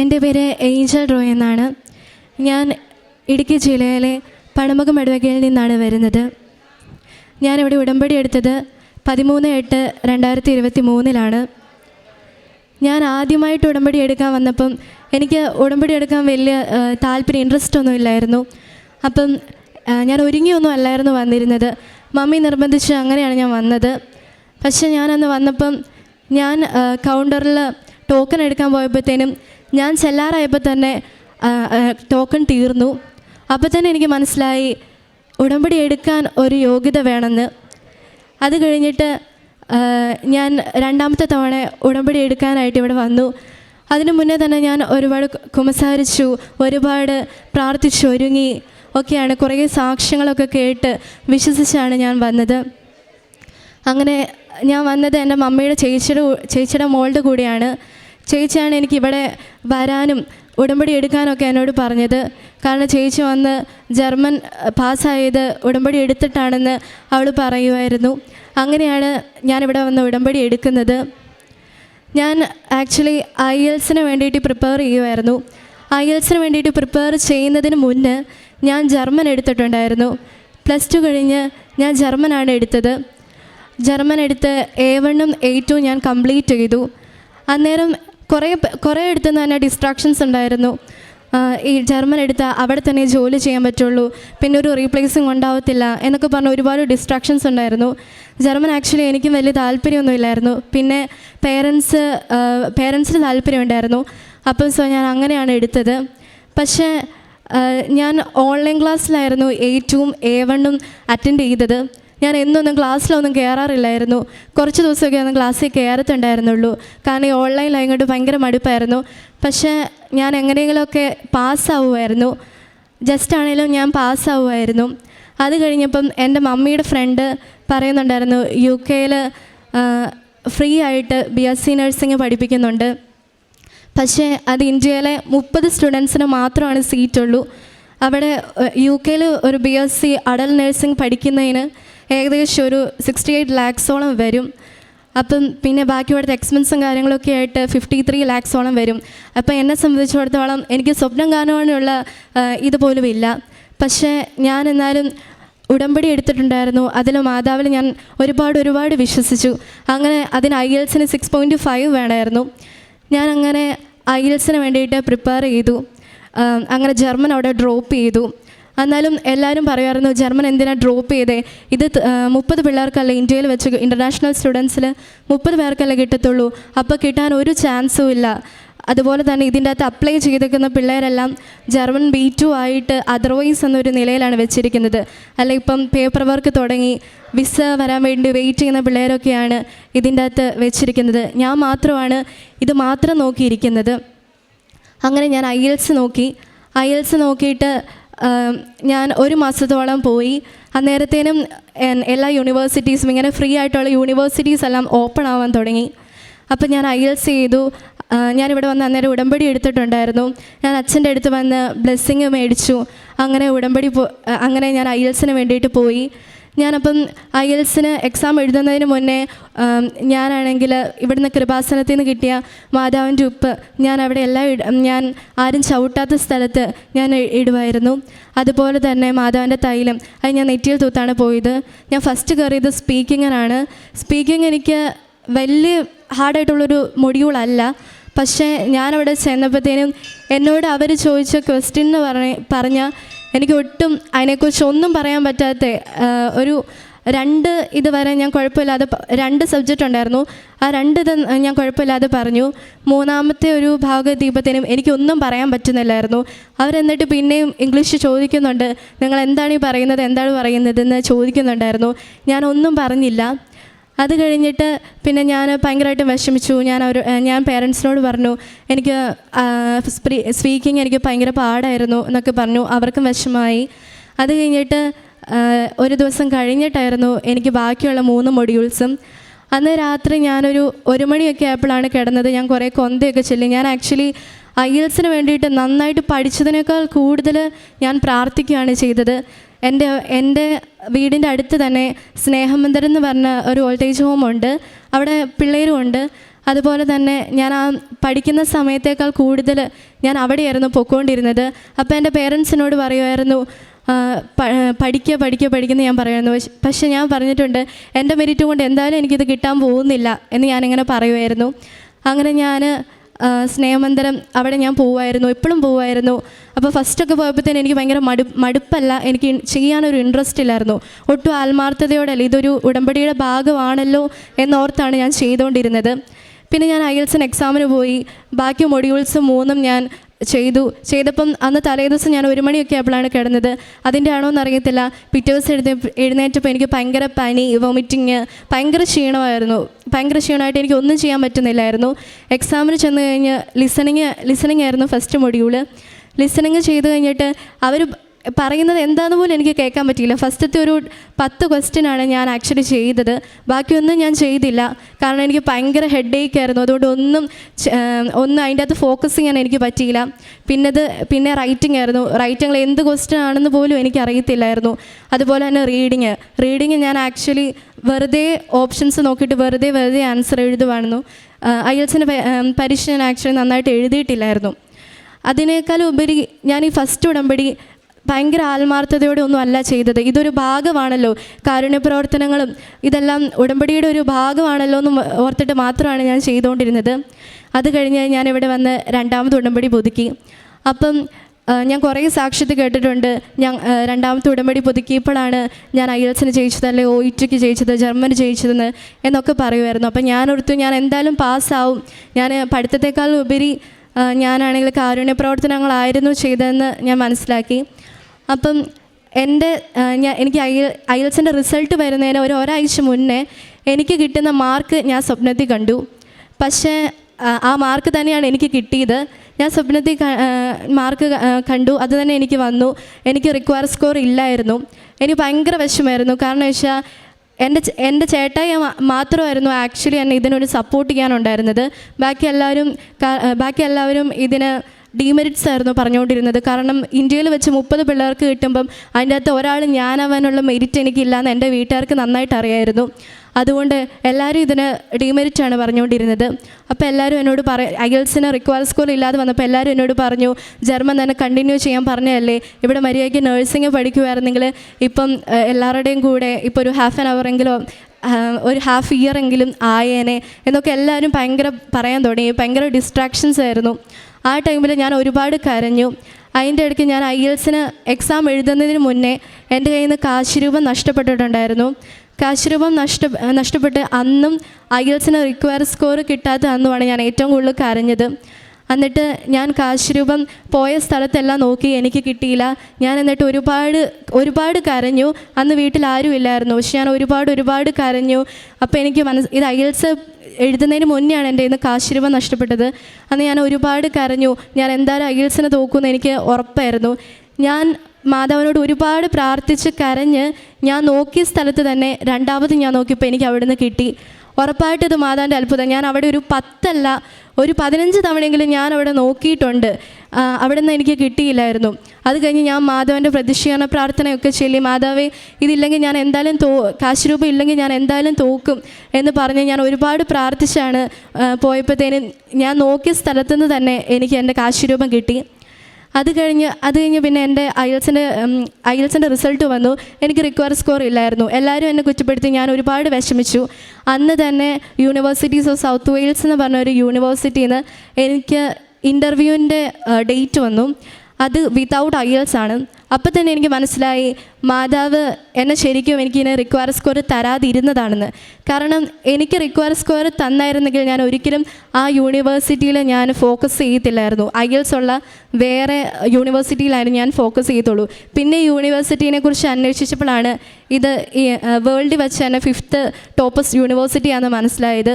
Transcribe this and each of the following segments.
എന്റെ പേര് ഏഞ്ചൽ റോയ് എന്നാണ്. ഞാൻ ഇടുക്കി ജില്ലയിലെ പണമുഖം ഇടവകയിൽ നിന്നാണ് വരുന്നത്. ഞാനിവിടെ ഉടമ്പടി എടുത്തത് പതിമൂന്ന് എട്ട് രണ്ടായിരത്തി ഇരുപത്തി മൂന്നിലാണ്. ഞാൻ ആദ്യമായിട്ട് ഉടമ്പടി എടുക്കാൻ വന്നപ്പം എനിക്ക് ഉടമ്പടി എടുക്കാൻ വലിയ താല്പര്യം ഇൻട്രസ്റ്റ് ഒന്നും ഇല്ലായിരുന്നു. അപ്പം ഞാൻ ഒരുങ്ങിയൊന്നും അല്ലായിരുന്നു വന്നിരുന്നത്. മമ്മി നിർബന്ധിച്ച് അങ്ങനെയാണ് ഞാൻ വന്നത്. പക്ഷേ ഞാനന്ന് വന്നപ്പം ഞാൻ കൗണ്ടറിൽ ടോക്കൺ എടുക്കാൻ പോയപ്പോഴത്തേനും ഞാൻ ചെല്ലാറായപ്പോൾ തന്നെ ടോക്കൺ തീർന്നു. അപ്പോൾ തന്നെ എനിക്ക് മനസ്സിലായി ഉടമ്പടി എടുക്കാൻ ഒരു യോഗ്യത വേണമെന്ന്. അത് കഴിഞ്ഞിട്ട് ഞാൻ രണ്ടാമത്തെ തവണ ഉടമ്പടി എടുക്കാനായിട്ട് ഇവിടെ വന്നു. അതിനു മുന്നേ തന്നെ ഞാൻ ഒരുപാട് കുമസാരിച്ചു ഒരുപാട് പ്രാർത്ഥിച്ചു ഒരുങ്ങി. ഒക്കെയാണ് കുറേ സാക്ഷ്യങ്ങളൊക്കെ കേട്ട് വിശ്വസിച്ചാണ് ഞാൻ വന്നത്. അങ്ങനെ ഞാൻ വന്നത് എന്റെ മമ്മിയുടെ ചേച്ചിയുടെ ചേച്ചിയുടെ മോളുടെ കൂടെയാണ്. ചേച്ചിയാണ് എനിക്ക് ഇവിടെ വരാനും ഉടമ്പടി എടുക്കാനൊക്കെ എന്നോട് പറഞ്ഞത്. കാരണം ചേച്ചി വന്ന് ജർമ്മൻ പാസ്സായത് ഉടമ്പടി എടുത്തിട്ടാണെന്ന് അവൾ പറയുമായിരുന്നു. അങ്ങനെയാണ് ഞാനിവിടെ വന്ന് ഉടമ്പടി എടുക്കുന്നത്. ഞാൻ ആക്ച്വലി ഐ എൽസിന് വേണ്ടിയിട്ട് പ്രിപ്പയർ ചെയ്യുമായിരുന്നു. ഐ എൽസിന് വേണ്ടിയിട്ട് പ്രിപ്പയർ ചെയ്യുന്നതിന് മുന്നേ ഞാൻ ജർമ്മൻ എടുത്തിട്ടുണ്ടായിരുന്നു. പ്ലസ് ടു കഴിഞ്ഞ് ഞാൻ ജർമ്മനാണ് എടുത്തത്. ജർമ്മൻ എടുത്ത് എ വണ്ണും എ ടു ഞാൻ കംപ്ലീറ്റ് ചെയ്തു. അന്നേരം കുറേ കുറേ അടുത്ത് തന്നെ ഡിസ്ട്രാക്ഷൻസ് ഉണ്ടായിരുന്നു. ഈ ജർമ്മൻ എടുത്താൽ അവിടെ തന്നെ ജോലി ചെയ്യാൻ പറ്റുള്ളൂ. പിന്നെ ഒരു റീപ്ലേസിങ് ഉണ്ടാവത്തില്ല എന്നൊക്കെ പറഞ്ഞ് ഒരുപാട് ഡിസ്ട്രാക്ഷൻസ് ഉണ്ടായിരുന്നു. ജർമ്മൻ ആക്ച്വലി എനിക്കും വലിയ താല്പര്യമൊന്നുമില്ലായിരുന്നു. പിന്നെ പേരൻസ് പേരൻസിന് താല്പര്യമുണ്ടായിരുന്നു. അപ്പം സോ ഞാൻ അങ്ങനെയാണ് എടുത്തത്. പക്ഷേ ഞാൻ ഓൺലൈൻ ക്ലാസ്സിലായിരുന്നു എയ്റ്റും എ വണ്ണും അറ്റൻഡ് ചെയ്തത്. ഞാൻ എന്നൊന്നും ക്ലാസ്സിലൊന്നും കയറാറില്ലായിരുന്നു കുറച്ച് ദിവസമൊക്കെ ഒന്നും ക്ലാസ്സിൽ കയറത്തുണ്ടായിരുന്നുള്ളൂ കാരണം ഈ ഓൺലൈനിലായതുകൊണ്ട് ഭയങ്കര മടുപ്പായിരുന്നു. പക്ഷേ ഞാൻ എങ്ങനെയെങ്കിലുമൊക്കെ പാസ്സാവുമായിരുന്നു ജസ്റ്റ് ആണെങ്കിലും ഞാൻ പാസ്സാവുമായിരുന്നു അത് കഴിഞ്ഞപ്പം എന്റെ മമ്മിയുടെ ഫ്രണ്ട് പറയുന്നുണ്ടായിരുന്നു യു കെയിൽ ഫ്രീ ആയിട്ട് ബി എസ് സി നഴ്സിംഗ് പഠിപ്പിക്കുന്നുണ്ട്. പക്ഷേ അത് ഇന്ത്യയിലെ മുപ്പത് സ്റ്റുഡൻസിന് മാത്രമാണ് സീറ്റുള്ളൂ അവിടെ യു കെയിൽ ഒരു B S C adult nursing പഠിക്കുന്നതിന് ഏകദേശം ഒരു സിക്സ്റ്റി എയ്റ്റ് ലാക്സോളം വരും. അപ്പം പിന്നെ ബാക്കി ഇവിടുത്തെ എക്സ്പെൻസും കാര്യങ്ങളൊക്കെ ആയിട്ട് ഫിഫ്റ്റി ത്രീ ലാക്സോളം വരും. അപ്പം എന്നെ സംബന്ധിച്ചിടത്തോളം എനിക്ക് സ്വപ്നം കാണുവാനുള്ള ഇതുപോലും ഇല്ല. പക്ഷേ ഞാൻ എന്നാലും ഉടമ്പടി എടുത്തിട്ടുണ്ടായിരുന്നു. അതിൽ മാതാവിൽ ഞാൻ ഒരുപാട് ഒരുപാട് വിശ്വസിച്ചു. അങ്ങനെ അതിന് ഐ എൽസിന് സിക്സ് പോയിന്റ് ഫൈവ് വേണമായിരുന്നു. ഞാൻ അങ്ങനെ ഐ എൽസിന് വേണ്ടിയിട്ട് പ്രിപ്പയർ ചെയ്തു. അങ്ങനെ ജർമ്മൻ അവിടെ ഡ്രോപ്പ് ചെയ്തു. എന്നാലും എല്ലാവരും പറയുമായിരുന്നു ജർമ്മൻ എന്തിനാണ് ഡ്രോപ്പ് ചെയ്തേ? ഇത് മുപ്പത് പിള്ളേർക്കല്ല ഇന്ത്യയിൽ വെച്ച് ഇന്റർനാഷണൽ സ്റ്റുഡൻസിൽ മുപ്പത് പേർക്കല്ലേ കിട്ടത്തുള്ളൂ? അപ്പോൾ കിട്ടാൻ ഒരു ചാൻസും ഇല്ല. അതുപോലെ തന്നെ ഇതിന്റെ അകത്ത് അപ്ലൈ ചെയ്തിരിക്കുന്ന പിള്ളേരെല്ലാം ജർമ്മൻ ബി ടു ആയിട്ട് അതർവൈസ് എന്നൊരു നിലയിലാണ് വെച്ചിരിക്കുന്നത്. അല്ല ഇപ്പം പേപ്പർ വർക്ക് തുടങ്ങി വിസ വരാൻ വേണ്ടി വെയിറ്റ് ചെയ്യുന്ന പിള്ളേരൊക്കെയാണ് ഇതിന്റെ അകത്ത് വെച്ചിരിക്കുന്നത്. ഞാൻ മാത്രമാണ് ഇത് മാത്രം നോക്കിയിരിക്കുന്നത്. അങ്ങനെ ഞാൻ ഐ എൽസ് നോക്കി. ഐ എൽസ് നോക്കിയിട്ട് ഞാൻ ഒരു മാസത്തോളം പോയി. അന്നേരത്തേനും എല്ലാ യൂണിവേഴ്സിറ്റീസും ഇങ്ങനെ ഫ്രീ ആയിട്ടുള്ള യൂണിവേഴ്സിറ്റീസ് എല്ലാം ഓപ്പൺ ആവാൻ തുടങ്ങി. അപ്പം ഞാൻ ഐ എൽസ് ചെയ്തു. ഞാനിവിടെ വന്ന് അന്നേരം ഉടമ്പടി എടുത്തിട്ടുണ്ടായിരുന്നു. ഞാൻ അച്ഛന്റെ അടുത്ത് വന്ന് ബ്ലെസ്സിങ് മേടിച്ചു. അങ്ങനെ ഉടമ്പടി അങ്ങനെ ഞാൻ ഐ എൽസിന് വേണ്ടിയിട്ട് പോയി. ഞാനപ്പം ഐ എക്സാം എഴുതുന്നതിന് മുന്നേ ഞാനാണെങ്കിൽ ഇവിടുന്ന് കൃപാസനത്തിൽ നിന്ന് കിട്ടിയ മാതാവിന്റെ ഉപ്പ് ഞാൻ അവിടെ എല്ലാം ഞാൻ ആരും ചവിട്ടാത്ത സ്ഥലത്ത് ഞാൻ ഇടുമായിരുന്നു. അതുപോലെ തന്നെ മാതാവിന്റെ തൈലം അത് ഞാൻ നെറ്റിയിൽ തൂത്താണ് പോയത്. ഞാൻ ഫസ്റ്റ് കയറിയത് സ്പീക്കിങ്ങിനാണ് സ്പീക്കിംഗ് എനിക്ക് വലിയ ഹാർഡായിട്ടുള്ളൊരു മൊഡ്യൂളല്ല പക്ഷേ ഞാനവിടെ ചെന്നപ്പോഴത്തേനും എന്നോട് അവർ ചോദിച്ച ക്വസ്റ്റ്യൻ എന്ന് പറഞ്ഞ പറഞ്ഞാൽ എനിക്ക് ഒട്ടും അതിനെക്കുറിച്ച് ഒന്നും പറയാൻ പറ്റാത്ത ഒരു രണ്ട് ഇത് വരെ ഞാൻ കുഴപ്പമില്ലാതെ രണ്ട് സബ്ജക്റ്റ് ഉണ്ടായിരുന്നു. ആ രണ്ട് ഇത് ഞാൻ കുഴപ്പമില്ലാതെ പറഞ്ഞു. മൂന്നാമത്തെ ഒരു ഭാഗം എത്തിയപ്പോഴത്തേനും എനിക്കൊന്നും പറയാൻ പറ്റുന്നില്ലായിരുന്നു. അവരെന്നിട്ട് പിന്നെയും ഇംഗ്ലീഷ് ചോദിക്കുന്നുണ്ട്. നിങ്ങൾ എന്താണ് ഈ പറയുന്നത്? എന്താണ് പറയുന്നതെന്ന് ചോദിക്കുന്നുണ്ടായിരുന്നു. ഞാനൊന്നും പറഞ്ഞില്ല. അത് കഴിഞ്ഞിട്ട് പിന്നെ ഞാൻ ഭയങ്കരമായിട്ട് വിഷമിച്ചു. ഞാൻ അവർ ഞാൻ പേരൻസിനോട് പറഞ്ഞു എനിക്ക് സ്പീക്കിംഗ് എനിക്ക് ഭയങ്കര പാടായിരുന്നു എന്നൊക്കെ പറഞ്ഞു. അവർക്കും വിഷമമായി. അത് കഴിഞ്ഞിട്ട് ഒരു ദിവസം കഴിഞ്ഞിട്ടായിരുന്നു എനിക്ക് ബാക്കിയുള്ള മൂന്ന് മൊഡ്യൂൾസും അന്ന് രാത്രി ഞാനൊരു ഒരു മണിയൊക്കെ ആയപ്പോഴാണ് കിടന്നത്. ഞാൻ കുറേ കൊന്തയൊക്കെ ചെല്ലി. ഞാൻ ആക്ച്വലി ഐ എൽസിന് വേണ്ടിയിട്ട് നന്നായിട്ട് പഠിച്ചതിനേക്കാൾ കൂടുതൽ ഞാൻ പ്രാർത്ഥിക്കുകയാണ് ചെയ്തത്. എന്റെ എന്റെ വീടിന്റെ അടുത്ത് തന്നെ സ്നേഹമന്ദർ എന്ന് പറഞ്ഞ ഒരു ഓൾട്ടേജ് ഹോമുണ്ട്. അവിടെ പിള്ളേരും ഉണ്ട്. അതുപോലെ തന്നെ ഞാൻ ആ പഠിക്കുന്ന സമയത്തേക്കാൾ കൂടുതൽ ഞാൻ അവിടെയായിരുന്നു പൊക്കോണ്ടിരുന്നത്. അപ്പോൾ എന്റെ പേരൻസിനോട് പറയുമായിരുന്നു പഠിക്കുക പഠിക്കുക പഠിക്കുന്ന ഞാൻ പറയുമായിരുന്നു. പക്ഷേ ഞാൻ പറഞ്ഞിട്ടുണ്ട് എന്റെ മെരിറ്റ് കൊണ്ട് എന്തായാലും എനിക്കിത് കിട്ടാൻ പോകുന്നില്ല എന്ന് ഞാനിങ്ങനെ പറയുമായിരുന്നു. അങ്ങനെ ഞാൻ സ്നേഹമന്ദരം അവിടെ ഞാൻ പോവുമായിരുന്നു. ഇപ്പോഴും പോവുമായിരുന്നു. അപ്പോൾ ഫസ്റ്റൊക്കെ പോയപ്പോഴത്തേന് എനിക്ക് ഭയങ്കര മടു മടുപ്പല്ല. എനിക്ക് ചെയ്യാനൊരു ഇൻട്രസ്റ്റ് ഇല്ലായിരുന്നു. ഒട്ടും ആത്മാർത്ഥതയോടല്ല. ഇതൊരു ഉടമ്പടിയുടെ ഭാഗമാണല്ലോ എന്നോർത്താണ് ഞാൻ ചെയ്തുകൊണ്ടിരുന്നത് പിന്നെ ഞാൻ ഐഎൽസിന് എക്സാമിന് പോയി. ബാക്കി മൊഡ്യൂൾസ് മൂന്നും ഞാൻ ചെയ്തു. ചെയ്തപ്പം അന്ന് തലേദിവസം ഞാൻ ഒരു മണിയൊക്കെ ആയപ്പോഴാണ് കിടന്നത്. അതിന്റെ ആണോ എന്നറിയത്തില്ല. പിറ്റേ ദിവസം എഴുതി എഴുന്നേറ്റപ്പോൾ എനിക്ക് ഭയങ്കര പനി വൊമിറ്റിങ് ഭയങ്കര ക്ഷീണമായിരുന്നു. ഭയങ്കര ക്ഷീണമായിട്ട് എനിക്ക് ഒന്നും ചെയ്യാൻ പറ്റുന്നില്ലായിരുന്നു. എക്സാമിന് ചെന്ന് കഴിഞ്ഞ് ലിസണിങ് ലിസണിങ് ആയിരുന്നു ഫസ്റ്റ് മൊഡ്യൂൾ ലിസണിങ് ചെയ്ത് കഴിഞ്ഞിട്ട് അവർ പറയുന്നത് എന്താണെന്ന് പോലും എനിക്ക് കേൾക്കാൻ പറ്റിയില്ല. ഫസ്റ്റത്തെ ഒരു പത്ത് ക്വസ്റ്റ്യനാണ് ഞാൻ ആക്ച്വലി ചെയ്തത്. ബാക്കിയൊന്നും ഞാൻ ചെയ്തില്ല. കാരണം എനിക്ക് ഭയങ്കര ഹെഡ് ഏക്ക് ആയിരുന്നു. അതുകൊണ്ട് ഒന്നും ഒന്നും അതിന്റെ അകത്ത് ഫോക്കസ് ചെയ്യാൻ എനിക്ക് പറ്റിയില്ല. പിന്നത് പിന്നെ റൈറ്റിംഗ് ആയിരുന്നു. റൈറ്റിങ്ങിൽ എന്ത് ക്വസ്റ്റ്യൻ ആണെന്ന് പോലും എനിക്ക് അറിയത്തില്ലായിരുന്നു. അതുപോലെ തന്നെ റീഡിങ് റീഡിങ് ഞാൻ ആക്ച്വലി വെറുതെ ഓപ്ഷൻസ് നോക്കിയിട്ട് വെറുതെ വെറുതെ ആൻസർ എഴുതുവായിരുന്നു. ഐ എൽസിന്റെ പരീക്ഷ ഞാൻ ആക്ച്വലി നന്നായിട്ട് എഴുതിയിട്ടില്ലായിരുന്നു. അതിനേക്കാൾ ഉപരി ഞാൻ ഈ ഫസ്റ്റ് ഉടമ്പടി ഭയങ്കര ആത്മാർത്ഥതയോടെ ഒന്നും അല്ല ചെയ്തത്. ഇതൊരു ഭാഗമാണല്ലോ. കാരുണ്യ പ്രവർത്തനങ്ങളും ഇതെല്ലാം ഉടമ്പടിയുടെ ഒരു ഭാഗമാണല്ലോ എന്ന് ഓർത്തിട്ട് മാത്രമാണ് ഞാൻ ചെയ്തുകൊണ്ടിരുന്നത്. അത് കഴിഞ്ഞ് ഞാൻ ഇവിടെ വന്ന് രണ്ടാമത് ഉടമ്പടി പുതുക്കി. അപ്പം ഞാൻ കുറേ സാക്ഷ്യത്തിൽ കേട്ടിട്ടുണ്ട്. ഞാൻ രണ്ടാമത്തെ ഉടമ്പടി പുതുക്കിയപ്പോഴാണ് ഞാൻ ഐ എൽസിന് ജയിച്ചത് അല്ലെ ഒ ഇറ്റയ്ക്ക് ജയിച്ചത് ജർമ്മന് ജയിച്ചതെന്ന് എന്നൊക്കെ പറയുമായിരുന്നു. അപ്പം ഞാനോർത്തു ഞാൻ എന്തായാലും പാസ്സാവും ഞാൻ പഠിത്തത്തെക്കാൾ ഉപരി ഞാനാണെങ്കിൽ കാരുണ്യ പ്രവർത്തനങ്ങളായിരുന്നു ചെയ്തതെന്ന് ഞാൻ മനസ്സിലാക്കി. അപ്പം എന്റെ ഞാൻ എനിക്ക് ഐ ഐൽസിന്റെ റിസൾട്ട് വരുന്നതിന് ഒരു ഒരാഴ്ച മുന്നേ എനിക്ക് കിട്ടുന്ന മാർക്ക് ഞാൻ സ്വപ്നത്തിൽ കണ്ടു. പക്ഷേ ആ, ആ മാർക്ക് തന്നെയാണ് എനിക്ക് കിട്ടിയത്. ഞാൻ സ്വപ്നത്തിൽ മാർക്ക് കണ്ടു. അത് തന്നെ എനിക്ക് വന്നു. എനിക്ക് റിക്വയർ സ്കോർ ഇല്ലായിരുന്നു. എനിക്ക് ഭയങ്കര വിഷമായിരുന്നു കാരണം വെച്ചാൽ എന്റെ എന്റെ ചേട്ടായി മാത്രമായിരുന്നു ആക്ച്വലി എന്നെ ഇതിനൊരു സപ്പോർട്ട് ചെയ്യാനുണ്ടായിരുന്നത്. ബാക്കി എല്ലാവരും ബാക്കി എല്ലാവരും ഇതിന് ഡീമെറിറ്റ്സ് ആയിരുന്നു പറഞ്ഞുകൊണ്ടിരുന്നത്. കാരണം ഇന്ത്യയിൽ വെച്ച് മുപ്പത് പിള്ളേർക്ക് കിട്ടുമ്പം അതിന്റെ അകത്ത് ഒരാൾ ഞാനാവാനുള്ള മെരിറ്റ് എനിക്കില്ല എന്ന് എന്റെ വീട്ടുകാർക്ക് നന്നായിട്ട് അറിയായിരുന്നു. അതുകൊണ്ട് എല്ലാവരും ഇതിന് ആണ് പറഞ്ഞുകൊണ്ടിരുന്നത്. അപ്പോൾ എല്ലാവരും എന്നോട് പറ ഐഎൽസിന് റിക്വയർ സ്കൂൾ ഇല്ലാതെ വന്നപ്പോൾ എല്ലാവരും എന്നോട് പറഞ്ഞു ജർമ്മൻ തന്നെ കണ്ടിന്യൂ ചെയ്യാൻ പറഞ്ഞതല്ലേ? ഇവിടെ മര്യാദയ്ക്ക് നഴ്സിംഗ് പഠിക്കുമായിരുന്നെങ്കിൽ ഇപ്പം എല്ലാവരുടെയും കൂടെ ഇപ്പോൾ ഒരു ഹാഫ് ആൻ അവറെങ്കിലും ഒരു ഹാഫ് ഇയർ എങ്കിലും ആയേനെ എന്നൊക്കെ എല്ലാവരും ഭയങ്കര പറയാൻ തുടങ്ങി. ഭയങ്കര ഡിസ്ട്രാക്ഷൻസ് ആയിരുന്നു. ആ ടൈമിൽ ഞാൻ ഒരുപാട് കരഞ്ഞു. അതിന്റെ ഇടയ്ക്ക് ഞാൻ ഐ എൽസിന് എക്സാം എഴുതുന്നതിന് മുന്നേ എന്റെ കയ്യിൽ നിന്ന് കാശ് രൂപം നഷ്ടപ്പെട്ടിട്ടുണ്ടായിരുന്നു. കാശ് രൂപം നഷ്ട നഷ്ടപ്പെട്ട് അന്നും ഐ റിക്വയർ സ്കോർ കിട്ടാത്ത അന്നുമാണ് ഞാൻ ഏറ്റവും കൂടുതൽ കരഞ്ഞത്. എന്നിട്ട് ഞാൻ കാശ് രൂപം പോയ സ്ഥലത്തെല്ലാം നോക്കി എനിക്ക് കിട്ടിയില്ല. ഞാൻ എന്നിട്ട് ഒരുപാട് ഒരുപാട് കരഞ്ഞു. അന്ന് വീട്ടിൽ ആരും ഇല്ലായിരുന്നു. പക്ഷെ ഞാൻ ഒരുപാട് ഒരുപാട് കരഞ്ഞു. അപ്പോൾ എനിക്ക് മനസ്സ് ഇത് ഐൽസ് എഴുതുന്നതിന് മുന്നെയാണ് എന്റെ ഇന്ന് കാശ് രൂപം നഷ്ടപ്പെട്ടത്. അന്ന് ഞാൻ ഒരുപാട് കരഞ്ഞു. ഞാൻ എന്തായാലും ഐൽസിന് തോക്കുമെന്ന് എനിക്ക് ഉറപ്പായിരുന്നു. ഞാൻ മാതാവിനോട് ഒരുപാട് പ്രാർത്ഥിച്ച് കരഞ്ഞ് ഞാൻ നോക്കിയ സ്ഥലത്ത് തന്നെ രണ്ടാമത് ഞാൻ നോക്കിയപ്പോൾ എനിക്ക് അവിടുന്ന് കിട്ടി. ഉറപ്പായിട്ട് ഇത് മാതാവിന്റെ അത്ഭുതം. ഞാൻ അവിടെ ഒരു പത്തല്ല ഒരു പതിനഞ്ച് തവണയെങ്കിലും ഞാൻ അവിടെ നോക്കിയിട്ടുണ്ട്. അവിടെ നിന്ന് എനിക്ക് കിട്ടിയില്ലായിരുന്നു. അത് കഴിഞ്ഞ് ഞാൻ മാധവന്റെ പ്രതിഷ്ഠീകരണ പ്രാർത്ഥനയൊക്കെ ചൊല്ലി മാതാവേ ഇതില്ലെങ്കിൽ ഞാൻ എന്തായാലും തോ കാശ് ഇല്ലെങ്കിൽ ഞാൻ എന്തായാലും തോക്കും എന്ന് പറഞ്ഞ് ഞാൻ ഒരുപാട് പ്രാർത്ഥിച്ചാണ് പോയപ്പോഴത്തേനും ഞാൻ നോക്കിയ സ്ഥലത്തുനിന്ന് തന്നെ എനിക്ക് എന്റെ കാശ് രൂപം കിട്ടി. അത് കഴിഞ്ഞ് അത് കഴിഞ്ഞ് പിന്നെ എന്റെ അയൽസിന്റെ അയൽസിന്റെ റിസൾട്ട് വന്നു. എനിക്ക് റിക്വയർ സ്കോർ ഇല്ലായിരുന്നു. എല്ലാവരും എന്നെ കുറ്റപ്പെടുത്തി. ഞാൻ ഒരുപാട് വിഷമിച്ചു. അന്ന് തന്നെ യൂണിവേഴ്സിറ്റീസ് ഓഫ് സൗത്ത് വെയിൽസ് എന്ന് പറഞ്ഞ ഒരു യൂണിവേഴ്സിറ്റിയിൽ നിന്ന് എനിക്ക് ഇന്റർവ്യൂവിന്റെ ഡേറ്റ് വന്നു. അത് വിതൗട്ട് ഐഎൽസ് ആണ്. അപ്പം തന്നെ എനിക്ക് മനസ്സിലായി മാതാവ് എന്നെ ശരിക്കും എനിക്ക് ഇതിന് റിക്വയർ സ്കോർ തരാതിരുന്നതാണെന്ന്. കാരണം എനിക്ക് റിക്വയർ സ്കോർ തന്നായിരുന്നെങ്കിൽ ഞാൻ ഒരിക്കലും ആ യൂണിവേഴ്സിറ്റിയിൽ ഞാൻ ഫോക്കസ് ചെയ്യത്തില്ലായിരുന്നു. ഐഎൽസ് ഉള്ള വേറെ യൂണിവേഴ്സിറ്റിയിലായിരുന്നു ഞാൻ ഫോക്കസ് ചെയ്യത്തുള്ളൂ. പിന്നെ യൂണിവേഴ്സിറ്റീനെ കുറിച്ച് അന്വേഷിച്ചപ്പോഴാണ് ഇത് വേൾഡിൽ വെച്ച് തന്നെ ഫിഫ്ത്ത് ടോപ്പസ്റ്റ് യൂണിവേഴ്സിറ്റിയാണെന്ന് മനസ്സിലായത്.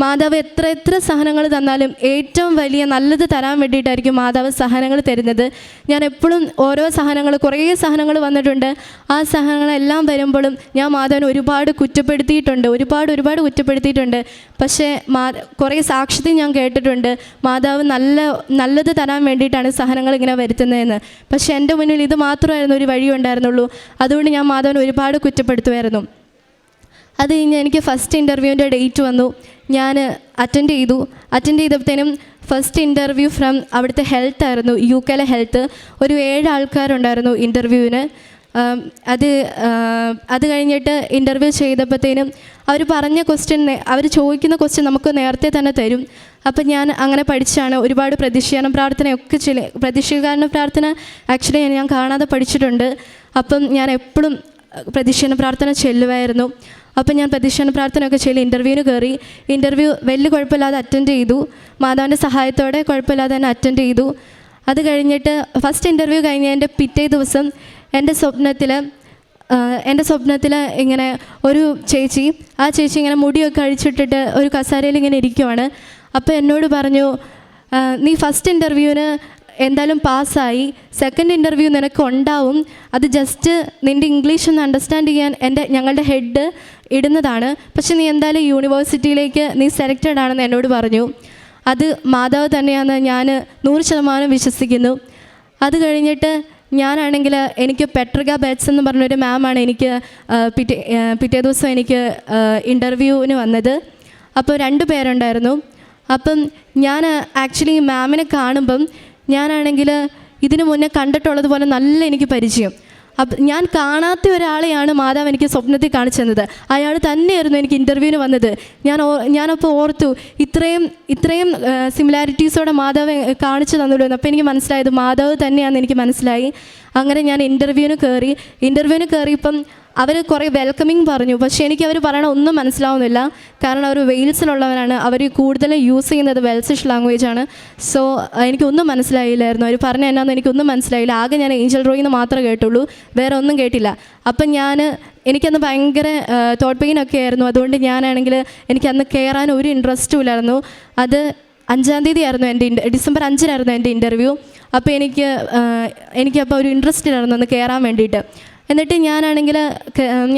മാതാവ് എത്ര എത്ര സഹനങ്ങൾ തന്നാലും ഏറ്റവും വലിയ നല്ലത് തരാൻ വേണ്ടിയിട്ടായിരിക്കും മാതാവ് സഹനങ്ങൾ തരുന്നത്. ഞാൻ എപ്പോഴും ഓരോ സഹനങ്ങൾ കുറേ സഹനങ്ങൾ വന്നിട്ടുണ്ട്. ആ സഹനങ്ങളെല്ലാം വരുമ്പോഴും ഞാൻ മാതാവിനെ ഒരുപാട് കുറ്റപ്പെടുത്തിയിട്ടുണ്ട്. ഒരുപാട് ഒരുപാട് കുറ്റപ്പെടുത്തിയിട്ടുണ്ട്. പക്ഷേ മാ കുറേ സാക്ഷ്യത്തിൽ ഞാൻ കേട്ടിട്ടുണ്ട്. മാതാവ് നല്ല നല്ലത് തരാൻ വേണ്ടിയിട്ടാണ് സഹനങ്ങൾ ഇങ്ങനെ വരുത്തുന്നതെന്ന്. പക്ഷേ എന്റെ മുന്നിൽ ഇത് മാത്രമായിരുന്നു ഒരു വഴി ഉണ്ടായിരുന്നുള്ളൂ. അതുകൊണ്ട് ഞാൻ മാതാവിനെ ഒരുപാട് കുറ്റപ്പെടുത്തുമായിരുന്നു. അത് കഴിഞ്ഞ് എനിക്ക് ഫസ്റ്റ് ഇന്റർവ്യൂവിന്റെ ഡേറ്റ് വന്നു. ഞാൻ അറ്റൻഡ് ചെയ്തു. അറ്റൻഡ് ചെയ്തപ്പോഴത്തേനും ഫസ്റ്റ് ഇന്റർവ്യൂ ഫ്രം അവിടുത്തെ ഹെൽത്ത് ആയിരുന്നു യു കെയിലെ ഹെൽത്ത് ഒരു ഏഴ് ആൾക്കാരുണ്ടായിരുന്നു ഇന്റർവ്യൂവിന് അത് അത് കഴിഞ്ഞിട്ട് ഇന്റർവ്യൂ ചെയ്തപ്പോഴത്തേനും അവർ പറഞ്ഞ ക്വസ്റ്റ്യൻ അവർ ചോദിക്കുന്ന ക്വസ്റ്റ്യൻ നമുക്ക് നേരത്തെ തന്നെ തരും. അപ്പം ഞാൻ അങ്ങനെ പഠിച്ചാണ് ഒരുപാട് പ്രതീക്ഷീകരണ പ്രാർത്ഥനയൊക്കെ ചില പ്രതീക്ഷീകരണ പ്രാർത്ഥന ആക്ച്വലി ഞാൻ കാണാതെ പഠിച്ചിട്ടുണ്ട്. അപ്പം ഞാൻ എപ്പോഴും പ്രതീക്ഷീകരണ പ്രാർത്ഥന ചെല്ലുമായിരുന്നു അപ്പം ഞാൻ പ്രതിഷേധ പ്രാർത്ഥനയൊക്കെ ചെയ്ത് ഇന്റർവ്യൂവിന് കയറി ഇന്റർവ്യൂ വലിയ കുഴപ്പമില്ലാതെ അറ്റൻഡ് ചെയ്തു. മാതാവിന്റെ സഹായത്തോടെ കുഴപ്പമില്ലാതെ തന്നെ അറ്റൻഡ് ചെയ്തു. അത് കഴിഞ്ഞിട്ട് ഫസ്റ്റ് ഇന്റർവ്യൂ കഴിഞ്ഞതിന്റെ പിറ്റേ ദിവസം എന്റെ സ്വപ്നത്തിൽ എന്റെ സ്വപ്നത്തിൽ ഇങ്ങനെ ഒരു ചേച്ചി ആ ചേച്ചി ഇങ്ങനെ മുടിയൊക്കെ അഴിച്ചിട്ടിട്ട് ഒരു കസാരയിൽ ഇങ്ങനെ ഇരിക്കുവാണ്. അപ്പോൾ എന്നോട് പറഞ്ഞു നീ ഫസ്റ്റ് ഇന്റർവ്യൂവിന് എന്തായാലും പാസ്സായി. സെക്കൻഡ് ഇന്റർവ്യൂ നിനക്ക് ഉണ്ടാവും അത് ജസ്റ്റ് നിന്റെ ഇംഗ്ലീഷ് ഒന്ന് അണ്ടർസ്റ്റാൻഡ് ചെയ്യാൻ എന്റെ ഞങ്ങളുടെ ഹെഡ് ഇടുന്നതാണ്. പക്ഷെ നീ എന്തായാലും യൂണിവേഴ്സിറ്റിയിലേക്ക് നീ സെലക്റ്റഡ് ആണെന്ന് എന്നോട് പറഞ്ഞു. അത് മാതാവ് തന്നെയാണെന്ന് ഞാൻ നൂറ് ശതമാനം വിശ്വസിക്കുന്നു. അത് കഴിഞ്ഞിട്ട് ഞാനാണെങ്കിൽ എനിക്ക് പെട്രിക ബാറ്റ്സ് എന്ന് പറഞ്ഞൊരു മാമാണ് എനിക്ക് പിറ്റേ പിറ്റേ ദിവസം എനിക്ക് ഇന്റർവ്യൂവിന് വന്നത്. അപ്പോൾ രണ്ട് പേരുണ്ടായിരുന്നു. അപ്പം ഞാൻ ആക്ച്വലി മാമിനെ കാണുമ്പം ഞാനാണെങ്കിൽ ഇതിനു മുന്നേ കണ്ടിട്ടുള്ളതുപോലെ നല്ല എനിക്ക് പരിചയം. അപ്പം ഞാൻ കാണാത്ത ഒരാളെയാണ് മാതാവ് എനിക്ക് സ്വപ്നത്തിൽ കാണിച്ചു തന്നത് അയാൾ തന്നെയായിരുന്നു എനിക്ക് ഇന്റർവ്യൂവിന് വന്നത്. ഞാൻ ഞാനപ്പോൾ ഓർത്തു ഇത്രയും ഇത്രയും സിമിലാരിറ്റീസോടെ മാതാവ് കാണിച്ചു തന്നുള്ളൂ അപ്പോൾ എനിക്ക് മനസ്സിലായത് മാതാവ് തന്നെയാണെന്ന് എനിക്ക് മനസ്സിലായി. അങ്ങനെ ഞാൻ ഇന്റർവ്യൂവിന് കയറി ഇന്റർവ്യൂവിന് കയറിയപ്പം അവർ കുറേ വെൽക്കമിങ് പറഞ്ഞു. പക്ഷേ എനിക്ക് അവർ പറയണ ഒന്നും മനസ്സിലാവുന്നില്ല. കാരണം അവർ വെയിൽസിലുള്ളവരാണ്. അവർ കൂടുതലും യൂസ് ചെയ്യുന്നത് വെൽസിഷ് ലാംഗ്വേജ് ആണ്. സോ എനിക്കൊന്നും മനസ്സിലായില്ലായിരുന്നു. അവർ പറഞ്ഞ എന്നാന്ന് എനിക്കൊന്നും മനസ്സിലായില്ല. ആകെ ഞാൻ ഏഞ്ചൽ ഡ്രോയിൽ നിന്ന് മാത്രമേ കേട്ടുള്ളൂ. വേറെ ഒന്നും കേട്ടില്ല. അപ്പം ഞാൻ എനിക്കന്ന് ഭയങ്കര തോട്ട് പെയിനൊക്കെ ആയിരുന്നു. അതുകൊണ്ട് ഞാനാണെങ്കിൽ എനിക്കന്ന് കയറാൻ ഒരു ഇൻട്രസ്റ്റും ഇല്ലായിരുന്നു. അത് അഞ്ചാം തീയതി ആയിരുന്നു എന്റെ ഇന്റർ ഡിസംബർ അഞ്ചിനായിരുന്നു എന്റെ ഇന്റർവ്യൂ അപ്പോൾ എനിക്ക് എനിക്കപ്പോൾ ഒരു ഇൻട്രസ്റ്റ് ഇല്ലായിരുന്നു ഒന്ന് കയറാൻ വേണ്ടിയിട്ട്. എന്നിട്ട് ഞാനാണെങ്കിൽ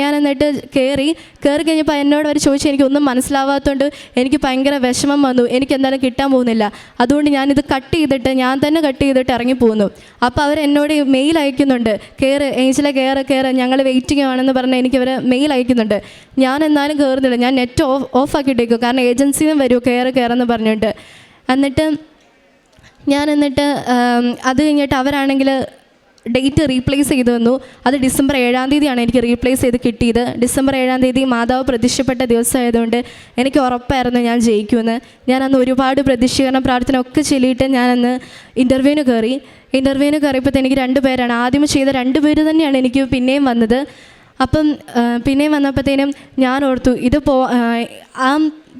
ഞാൻ എന്നിട്ട് കയറി കയറി കഴിഞ്ഞപ്പോൾ എന്നോട് അവർ ചോദിച്ചു എനിക്കൊന്നും മനസ്സിലാവാത്തതുകൊണ്ട് എനിക്ക് ഭയങ്കര വിഷമം വന്നു. എനിക്ക് എന്തായാലും കിട്ടാൻ പോകുന്നില്ല. അതുകൊണ്ട് ഞാനിത് കട്ട് ചെയ്തിട്ട് ഞാൻ തന്നെ കട്ട് ചെയ്തിട്ട് ഇറങ്ങി പോകുന്നു അപ്പോൾ അവർ എന്നോട് മെയിൽ അയക്കുന്നുണ്ട്. കയറ് ഏഞ്ചിലെ കയറ് കയറ് ഞങ്ങൾ വെയിറ്റിംഗ് ആണെന്ന് പറഞ്ഞ് എനിക്കവർ മെയിൽ അയക്കുന്നുണ്ട്. ഞാൻ എന്നാലും കയറുന്നില്ല ഞാൻ നെറ്റ് ഓഫ് ഓഫ് ആക്കിയിട്ടേക്കും. കാരണം ഏജൻസിയിൽ നിന്ന് വരുമോ കയറ് കയറെന്ന് പറഞ്ഞിട്ട് എന്നിട്ട് ഞാൻ എന്നിട്ട് അത് കഴിഞ്ഞിട്ട് അവരാണെങ്കിൽ ഡേറ്റ് റീപ്ലേസ് ചെയ്തു തന്നു അത് ഡിസംബർ ഏഴാം തീയതിയാണ് എനിക്ക് റീപ്ലേസ് ചെയ്ത് കിട്ടിയത്. ഡിസംബർ ഏഴാം തീയതി മാതാവ് പ്രതീക്ഷപ്പെട്ട ദിവസമായതുകൊണ്ട് എനിക്ക് ഉറപ്പായിരുന്നു ഞാൻ ജയിക്കുമെന്ന്. ഞാൻ അന്ന് ഒരുപാട് പ്രതിഷ്ഠീകരണ പ്രാർത്ഥന ഒക്കെ ചൊല്ലിയിട്ട് ഞാനന്ന് ഇന്റർവ്യൂവിന് കയറി. ഇന്റർവ്യൂവിന് കയറിയപ്പോൾ എനിക്ക് രണ്ട് പേരാണ്. ആദ്യം ചെയ്ത രണ്ട് പേര് തന്നെയാണ് എനിക്ക് പിന്നെയും വന്നത്. അപ്പം പിന്നെയും വന്നപ്പോഴത്തേനും ഞാൻ ഓർത്തു ഇത് പോ ആ